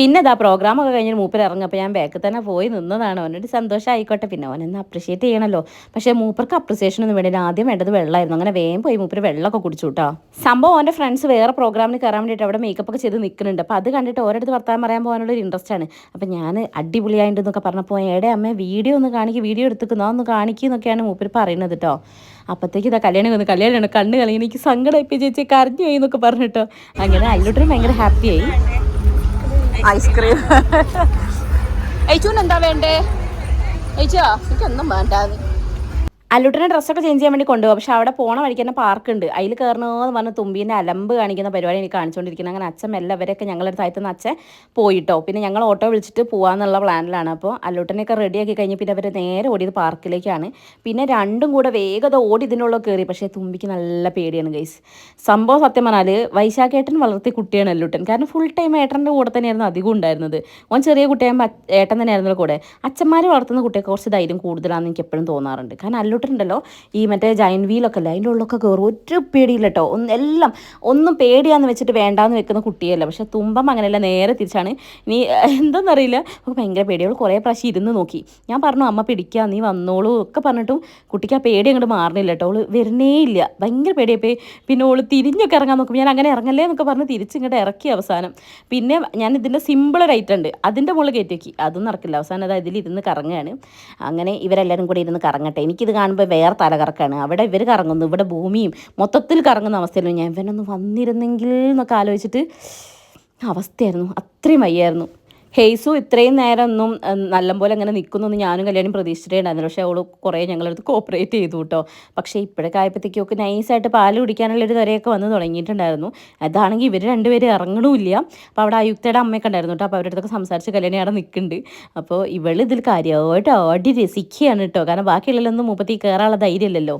പിന്നെ ഇതാ പ്രോഗ്രാമൊക്കെ കഴിഞ്ഞ് മൂപ്പർ ഇറങ്ങിയപ്പോൾ ഞാൻ ബാക്കിൽ തന്നെ പോയി നിന്നതാണ്. അവനൊരു സന്തോഷമായിക്കോട്ടെ പിന്നെ അവനൊന്ന് അപ്രിഷ്യേറ്റ് ചെയ്യണമല്ലോ പക്ഷേ മൂപ്പർക്ക് അപ്രിസിയേഷൻ ഒന്നും വേണ്ടി ആദ്യം വേണ്ടത് വെള്ളമായിരുന്നു അങ്ങനെ വേഗം പോയി മൂപ്പർ വെള്ളമൊക്കെ കുടിച്ചു കേട്ടോ സംഭവം അവന്റെ ഫ്രണ്ട്സ് വേറെ പ്രോഗ്രാമിന് കയറാൻ വേണ്ടിയിട്ട് അവിടെ മേക്കപ്പ് ഒക്കെ ചെയ്ത് നിൽക്കുന്നുണ്ട് അപ്പോൾ അത് കണ്ടിട്ട് ഓരോരുത്തർ വർത്താൻ പറയാൻ പോകാനുള്ള ഒരു ഇൻട്രസ്റ്റ് ആണ്. അപ്പോൾ ഞാൻ അടിപൊളിയായിട്ടെന്നൊക്കെ പറഞ്ഞപ്പോൾ ഏടെ അമ്മ വീഡിയോ ഒന്ന് കാണിക്കുക വീഡിയോ എടുത്തേക്കുന്നു. അതൊന്ന് കാണിക്കുന്നൊക്കെയാണ് മൂപ്പർ പറയുന്നത് കേട്ടോ അപ്പോഴത്തേക്ക് ഇതാ കല്യാണം വന്ന്. കല്യാണമാണ് കണ്ണ് കളി എനിക്ക് സങ്കടമായി ചേച്ചി കരഞ്ഞു പോയി എന്നൊക്കെ പറഞ്ഞിട്ടോ അങ്ങനെ അല്ലോട്ടും ഭയങ്കര ഹാപ്പിയായി ഐസ്ക്രീം. അയച്ചൂന് എന്താ വേണ്ടേ? അയച്ചോ എനിക്കൊന്നും വേണ്ടാന്ന്. അല്ലുട്ടിനെ ഡ്രസ്സൊക്കെ ചേഞ്ച് ചെയ്യാൻ വേണ്ടി കൊണ്ടുപോകും. പക്ഷെ അവിടെ പോണ വഴിക്ക് തന്നെ പാർക്ക് ഉണ്ട് അതിൽ കയറണമെന്ന് പറഞ്ഞ് തുമ്പീന്റെ അലമ്പ് കാണിക്കുന്ന പരിപാടി എനിക്ക് കാണിച്ചുകൊണ്ടിരിക്കുന്നത് അങ്ങനെ അച്ഛൻ എല്ലാവരെയൊക്കെ ഞങ്ങളുടെ അടുത്തായിട്ട് അച്ഛൻ പോയിട്ടോ. പിന്നെ ഞങ്ങൾ ഓട്ടോ വിളിച്ചിട്ട് പോകാമെന്നുള്ള പ്ലാനിലാണ്. അപ്പോൾ അല്ലുട്ടനെയൊക്കെ റെഡിയാക്കി കഴിഞ്ഞ് പിന്നെ അവർ നേരെ ഓടിയത് പാർക്കിലേക്കാണ്. പിന്നെ രണ്ടും കൂടെ വേഗത ഓടി ഇതിനുള്ള കയറി പക്ഷേ തുമ്പിക്ക് നല്ല പേടിയാണ് ഗൈസ് സംഭവം സത്യം പറഞ്ഞാൽ വൈശാഖേട്ടൻ വളർത്തിയ കുട്ടിയാണ് അല്ലുട്ടൻ. കാരണം ഫുൾ ടൈം ഏട്ടന്റെ കൂടെ തന്നെയായിരുന്നു അധികം ഉണ്ടായിരുന്നത്. ഓൻ ചെറിയ കുട്ടിയാകുമ്പോൾ ഏട്ടൻ തന്നെയായിരുന്നു കൂടെ. അച്ഛന്മാർ വളർത്തുന്ന കുട്ടിയെ കുറച്ച് ധൈര്യം കൂടുതലാണെന്ന് എനിക്ക് എപ്പോഴും തോന്നാറുണ്ട്. കാരണം അല്ലുട്ടനുണ്ടല്ലോ ഈ മറ്റേ ജൈൻ വീലൊക്കെ അല്ലേ? അതിന്റെ ഉള്ളൊക്കെ കയറും ഒരു പേടിയില്ല കേട്ടോ. ഒന്ന് എല്ലാം ഒന്നും പേടിയാന്ന് വെച്ചിട്ട് വേണ്ടാന്ന് വെക്കുന്ന കുട്ടിയല്ല. പക്ഷെ തുമ്പം അങ്ങനെയല്ല നേരെ തിരിച്ചാണ്. നീ എന്തെന്നറിയില്ല. അപ്പോൾ ഭയങ്കര പേടി. അവൾ കുറേ പ്രാവശ്യം ഇരുന്ന് നോക്കി. ഞാൻ പറഞ്ഞു അമ്മ പിടിക്കാം നീ വന്നോളൂ ഒക്കെ പറഞ്ഞിട്ടും കുട്ടിക്ക് ആ പേടി അങ്ങോട്ട് മാറണില്ല കേട്ടോ. അവൾ വരുന്നേ ഇല്ല. ഭയങ്കര പേടിയായി പിന്നെ ഓൾ തിരിഞ്ഞൊക്കെ ഇറങ്ങാൻ നോക്കും ഞാൻ അങ്ങനെ ഇറങ്ങല്ലേ എന്നൊക്കെ പറഞ്ഞ് തിരിച്ച് ഇങ്ങോട്ട് ഇറക്കി അവസാനം. പിന്നെ ഞാൻ ഇതിന്റെ സിമ്പിൾ റൈറ്റ് ഉണ്ട്. അതിന്റെ മുകളിൽ കയറ്റി വെക്കി. അതും നടക്കില്ല. അവസാനം അത് ഇതിൽ ഇരുന്ന് കറങ്ങുകയാണ്. അങ്ങനെ ഇവരെല്ലാവരും കൂടി ഇരുന്ന് കറങ്ങട്ടെ. എനിക്കിത് കാണുമ്പോൾ വേറെ തല കറക്കാണ് അവിടെ ഇവർ കറങ്ങുന്നു. ഇവിടെ ഭൂമിയും മൊത്തത്തിൽ കറങ്ങുന്ന അവസ്ഥയിലും ഞാൻ ഇവനൊന്ന് വന്നിരുന്നെങ്കിൽ എന്നൊക്കെ ആലോചിച്ചിട്ട് അവസ്ഥയായിരുന്നു. അത്രയും വയ്യായിരുന്നു. ഹെയ്സു ഇത്രയും നേരം ഒന്നും നല്ലപോലെ അങ്ങനെ നിൽക്കുന്നൊന്നും ഞാനും കല്യാണം പ്രതീക്ഷിച്ചിട്ടുണ്ടായിരുന്നു പക്ഷേ അവൾ കുറേ ഞങ്ങളടുത്ത് കോപ്പറേറ്റ് ചെയ്തു കേട്ടോ. പക്ഷേ ഇപ്പോഴൊക്കെ ആയപ്പോഴത്തേക്കും ഒക്കെ നൈസായിട്ട് പാൽ കുടിക്കാനുള്ളൊരു തരയൊക്കെ വന്ന് തുടങ്ങിയിട്ടുണ്ടായിരുന്നു. അതാണെങ്കിൽ ഇവർ രണ്ടുപേരും ഇറങ്ങണമില്ല അപ്പോൾ അവിടെ ആയുക്തയുടെ അമ്മയൊക്കെ ഉണ്ടായിരുന്നു കേട്ടോ. അപ്പോൾ അവരുടെ അടുത്തൊക്കെ സംസാരിച്ച് കല്യാണി അവിടെ നിൽക്കുന്നുണ്ട്. അപ്പോൾ ഇവൾ ഇതിൽ കാര്യമായിട്ട് ഓടി രസിക്കുകയാണ് കേട്ടോ. കാരണം ബാക്കിയുള്ളതൊന്നും മുപ്പത്തി കയറാനുള്ള ധൈര്യമില്ലല്ലോ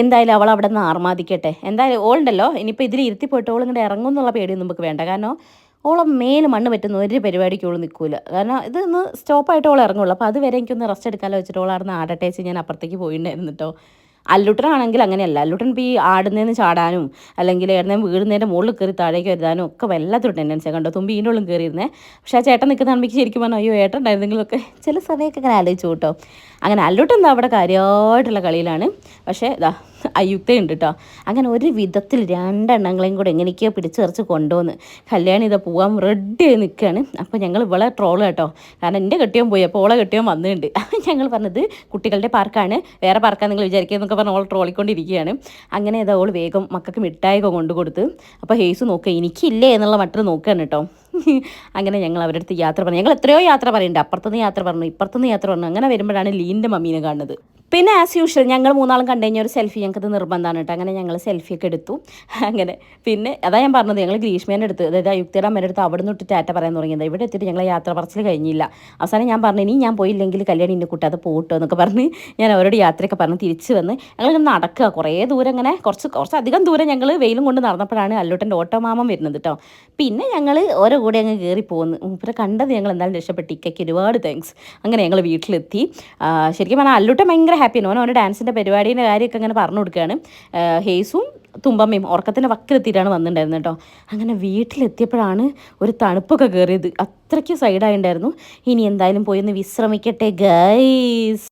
എന്തായാലും അവൾ അവിടെ നിന്ന് ആർമാദിക്കട്ടെ. എന്തായാലും ഓളുണ്ടല്ലോ. ഇനിയിപ്പോൾ ഇതിൽ ഇരുത്തി പോയിട്ട് ഓൾ ഇങ്ങോട്ട് ഇറങ്ങും എന്നുള്ള പേടിയൊന്നും നമുക്ക് വേണ്ട. കാരണം ഓളെ മേൽ മണ്ണ് പറ്റുന്ന ഒരു പരിപാടിക്ക് ഓൾ നിൽക്കൂല കാരണം ഇത് ഒന്ന് സ്റ്റോപ്പായിട്ട് ഓൾ ഇറങ്ങുള്ളൂ. അപ്പോൾ അതുവരെ എനിക്കൊന്ന് റെസ്റ്റ് എടുക്കാമല്ലോ വെച്ചിട്ട് ഓൾ അവിടെ നിന്ന് ആടട്ടെ വെച്ച് ഞാൻ അപ്പുറത്തേക്ക് പോയിട്ടുണ്ടായിരുന്നു കേട്ടോ അല്ലുട്ടനാണെങ്കിൽ അങ്ങനെയല്ല. അല്ലുട്ടൻ ഇപ്പോൾ ഈ ആടുന്നതിന് ചാടാനും അല്ലെങ്കിൽ ഏറെ വീടുന്നതിന്റെ മുകളിൽ കയറി താഴേക്ക് വരുത്താനും ഒക്കെ വല്ലാത്തൊരു ടെൻഡൻസിയാണ് കണ്ടോ? തുമ്പി ഇതിന്റെ ഉള്ളിൽ കയറിയിരുന്നേ. പക്ഷേ ആ ചേട്ടൻ നിൽക്കുന്ന കാണുമ്പോൾ ശരിക്കും പറഞ്ഞാൽ അയ്യോ ഏട്ടൻ ഉണ്ടായിരുന്നെങ്കിലൊക്കെ. ചില സമയമൊക്കെ അങ്ങനെ ആലോചിച്ചു കേട്ടോ അങ്ങനെ അല്ലോട്ട് എന്താ അവിടെ കാര്യമായിട്ടുള്ള കളിയിലാണ്. പക്ഷേ ഇതാ അയുക്തയുണ്ട് കേട്ടോ അങ്ങനെ ഒരു വിധത്തിൽ രണ്ടെണ്ണങ്ങളെയും കൂടെ എങ്ങനെയൊക്കെയോ പിടിച്ചെറിച്ച് കൊണ്ടുവന്ന് കല്യാണി ഇതാ പോകാൻ റെഡി ആയി നിൽക്കുകയാണ് അപ്പോൾ ഞങ്ങൾ ഇവളെ ട്രോൾ കേട്ടോ കാരണം എന്റെ കെട്ടിയോൻ പോയി അപ്പോൾ ഓളെ കെട്ടിയോൻ വന്നിട്ടുണ്ട്. ഞങ്ങൾ പറഞ്ഞത് കുട്ടികളുടെ പാർക്കാണ് വേറെ പാർക്കാണ് നിങ്ങൾ വിചാരിക്കുക എന്നൊക്കെ പറഞ്ഞ് ഓൾ ട്രോളിക്കൊണ്ടിരിക്കുകയാണ് അങ്ങനെ ഇതാ ഓൾ വേഗം മക്കൾക്ക് മിഠായിയൊക്കെ കൊണ്ടു കൊടുത്ത് അപ്പോൾ ഹേസ് നോക്കുക എനിക്കില്ലേ എന്നുള്ള മട്ടിൽ നോക്കുകയാണ് കേട്ടോ അങ്ങനെ ഞങ്ങൾ അവരുടെ അടുത്ത് യാത്ര പറഞ്ഞു. ഞങ്ങൾ എത്രയോ യാത്ര പറയുന്നുണ്ട് അപ്പുറത്തുനിന്ന് യാത്ര പറഞ്ഞു ഇപ്പുറത്തുനിന്ന് യാത്ര പറഞ്ഞു. അങ്ങനെ വരുമ്പോഴാണ് ലീന്റെ മമ്മീനെ കാണുന്നത്. പിന്നെ ആസ് യൂഷ്വൽ ഞങ്ങൾ മൂന്നാളും കണ്ടു കഴിഞ്ഞാൽ ഒരു സെൽഫി ഞങ്ങൾക്കത് നിർബന്ധമാണ് കേട്ടോ. അങ്ങനെ ഞങ്ങൾ സെൽഫിയൊക്കെ എടുത്തു. അങ്ങനെ പിന്നെ അതാ ഞാൻ പറഞ്ഞത് ഞങ്ങൾ ഗ്രീഷ്മേന്റെ അടുത്ത് അതായത് അയുക്തിയുടെ അമ്മേന്റെ അടുത്ത് അവിടെ നിന്ന് ടാറ്റ പറയാൻ തുടങ്ങിയത്. ഇവിടെ എത്തിയിട്ട് ഞങ്ങൾ യാത്ര പറച്ചിൽ കഴിഞ്ഞില്ല. അവസാനം ഞാൻ പറഞ്ഞു ഇനി ഞാൻ പോയില്ലെങ്കിൽ കല്യാണം ഇന്നെ കൂട്ടാതെ പോട്ടോ എന്നൊക്കെ പറഞ്ഞ് ഞാൻ അവരോട് യാത്രയൊക്കെ പറഞ്ഞ് തിരിച്ച് വന്ന് ഞങ്ങളിങ്ങനെ നടക്കുക. കുറേ ദൂരം അങ്ങനെ കുറച്ച് കുറച്ച് അധികം ദൂരം ഞങ്ങൾ വെയിലും കൊണ്ട് നടന്നപ്പോഴാണ് അല്ലൂട്ടന്റെ ഓട്ടോ മാമൻ വരുന്നത് കേട്ടോ. പിന്നെ ഞങ്ങൾ ഓരോ കൂടെ അങ്ങ് കയറി പോകുന്നു ഇവരെ കണ്ടത് ഞങ്ങൾ എന്തായാലും രക്ഷപ്പെട്ട്. ഇക്കയ്ക്ക് ഒരുപാട് താങ്ക്സ് അങ്ങനെ ഞങ്ങൾ വീട്ടിലെത്തി. ശരിക്കും പറഞ്ഞാൽ അല്ലൂട്ടൻ ഭയങ്കര ഹാപ്പിയാണ് ഓൻ അവന്റെ ഡാൻസിന്റെ പരിപാടീന്റെ കാര്യമൊക്കെ അങ്ങനെ പറഞ്ഞു കൊടുക്കുകയാണ്. ഹേസും തുമ്പമ്മയും ഉറക്കത്തിന്റെ വക്കിലെത്തിയിട്ടാണ് വന്നിട്ടുണ്ടായിരുന്നത് കേട്ടോ. അങ്ങനെ വീട്ടിലെത്തിയപ്പോഴാണ് ഒരു തണുപ്പൊക്കെ കയറിയത്. അത്രയ്ക്ക് സൈഡായിട്ടുണ്ടായിരുന്നു ഇനി എന്തായാലും പോയി ഒന്ന് വിശ്രമിക്കട്ടെ ഗൈസ്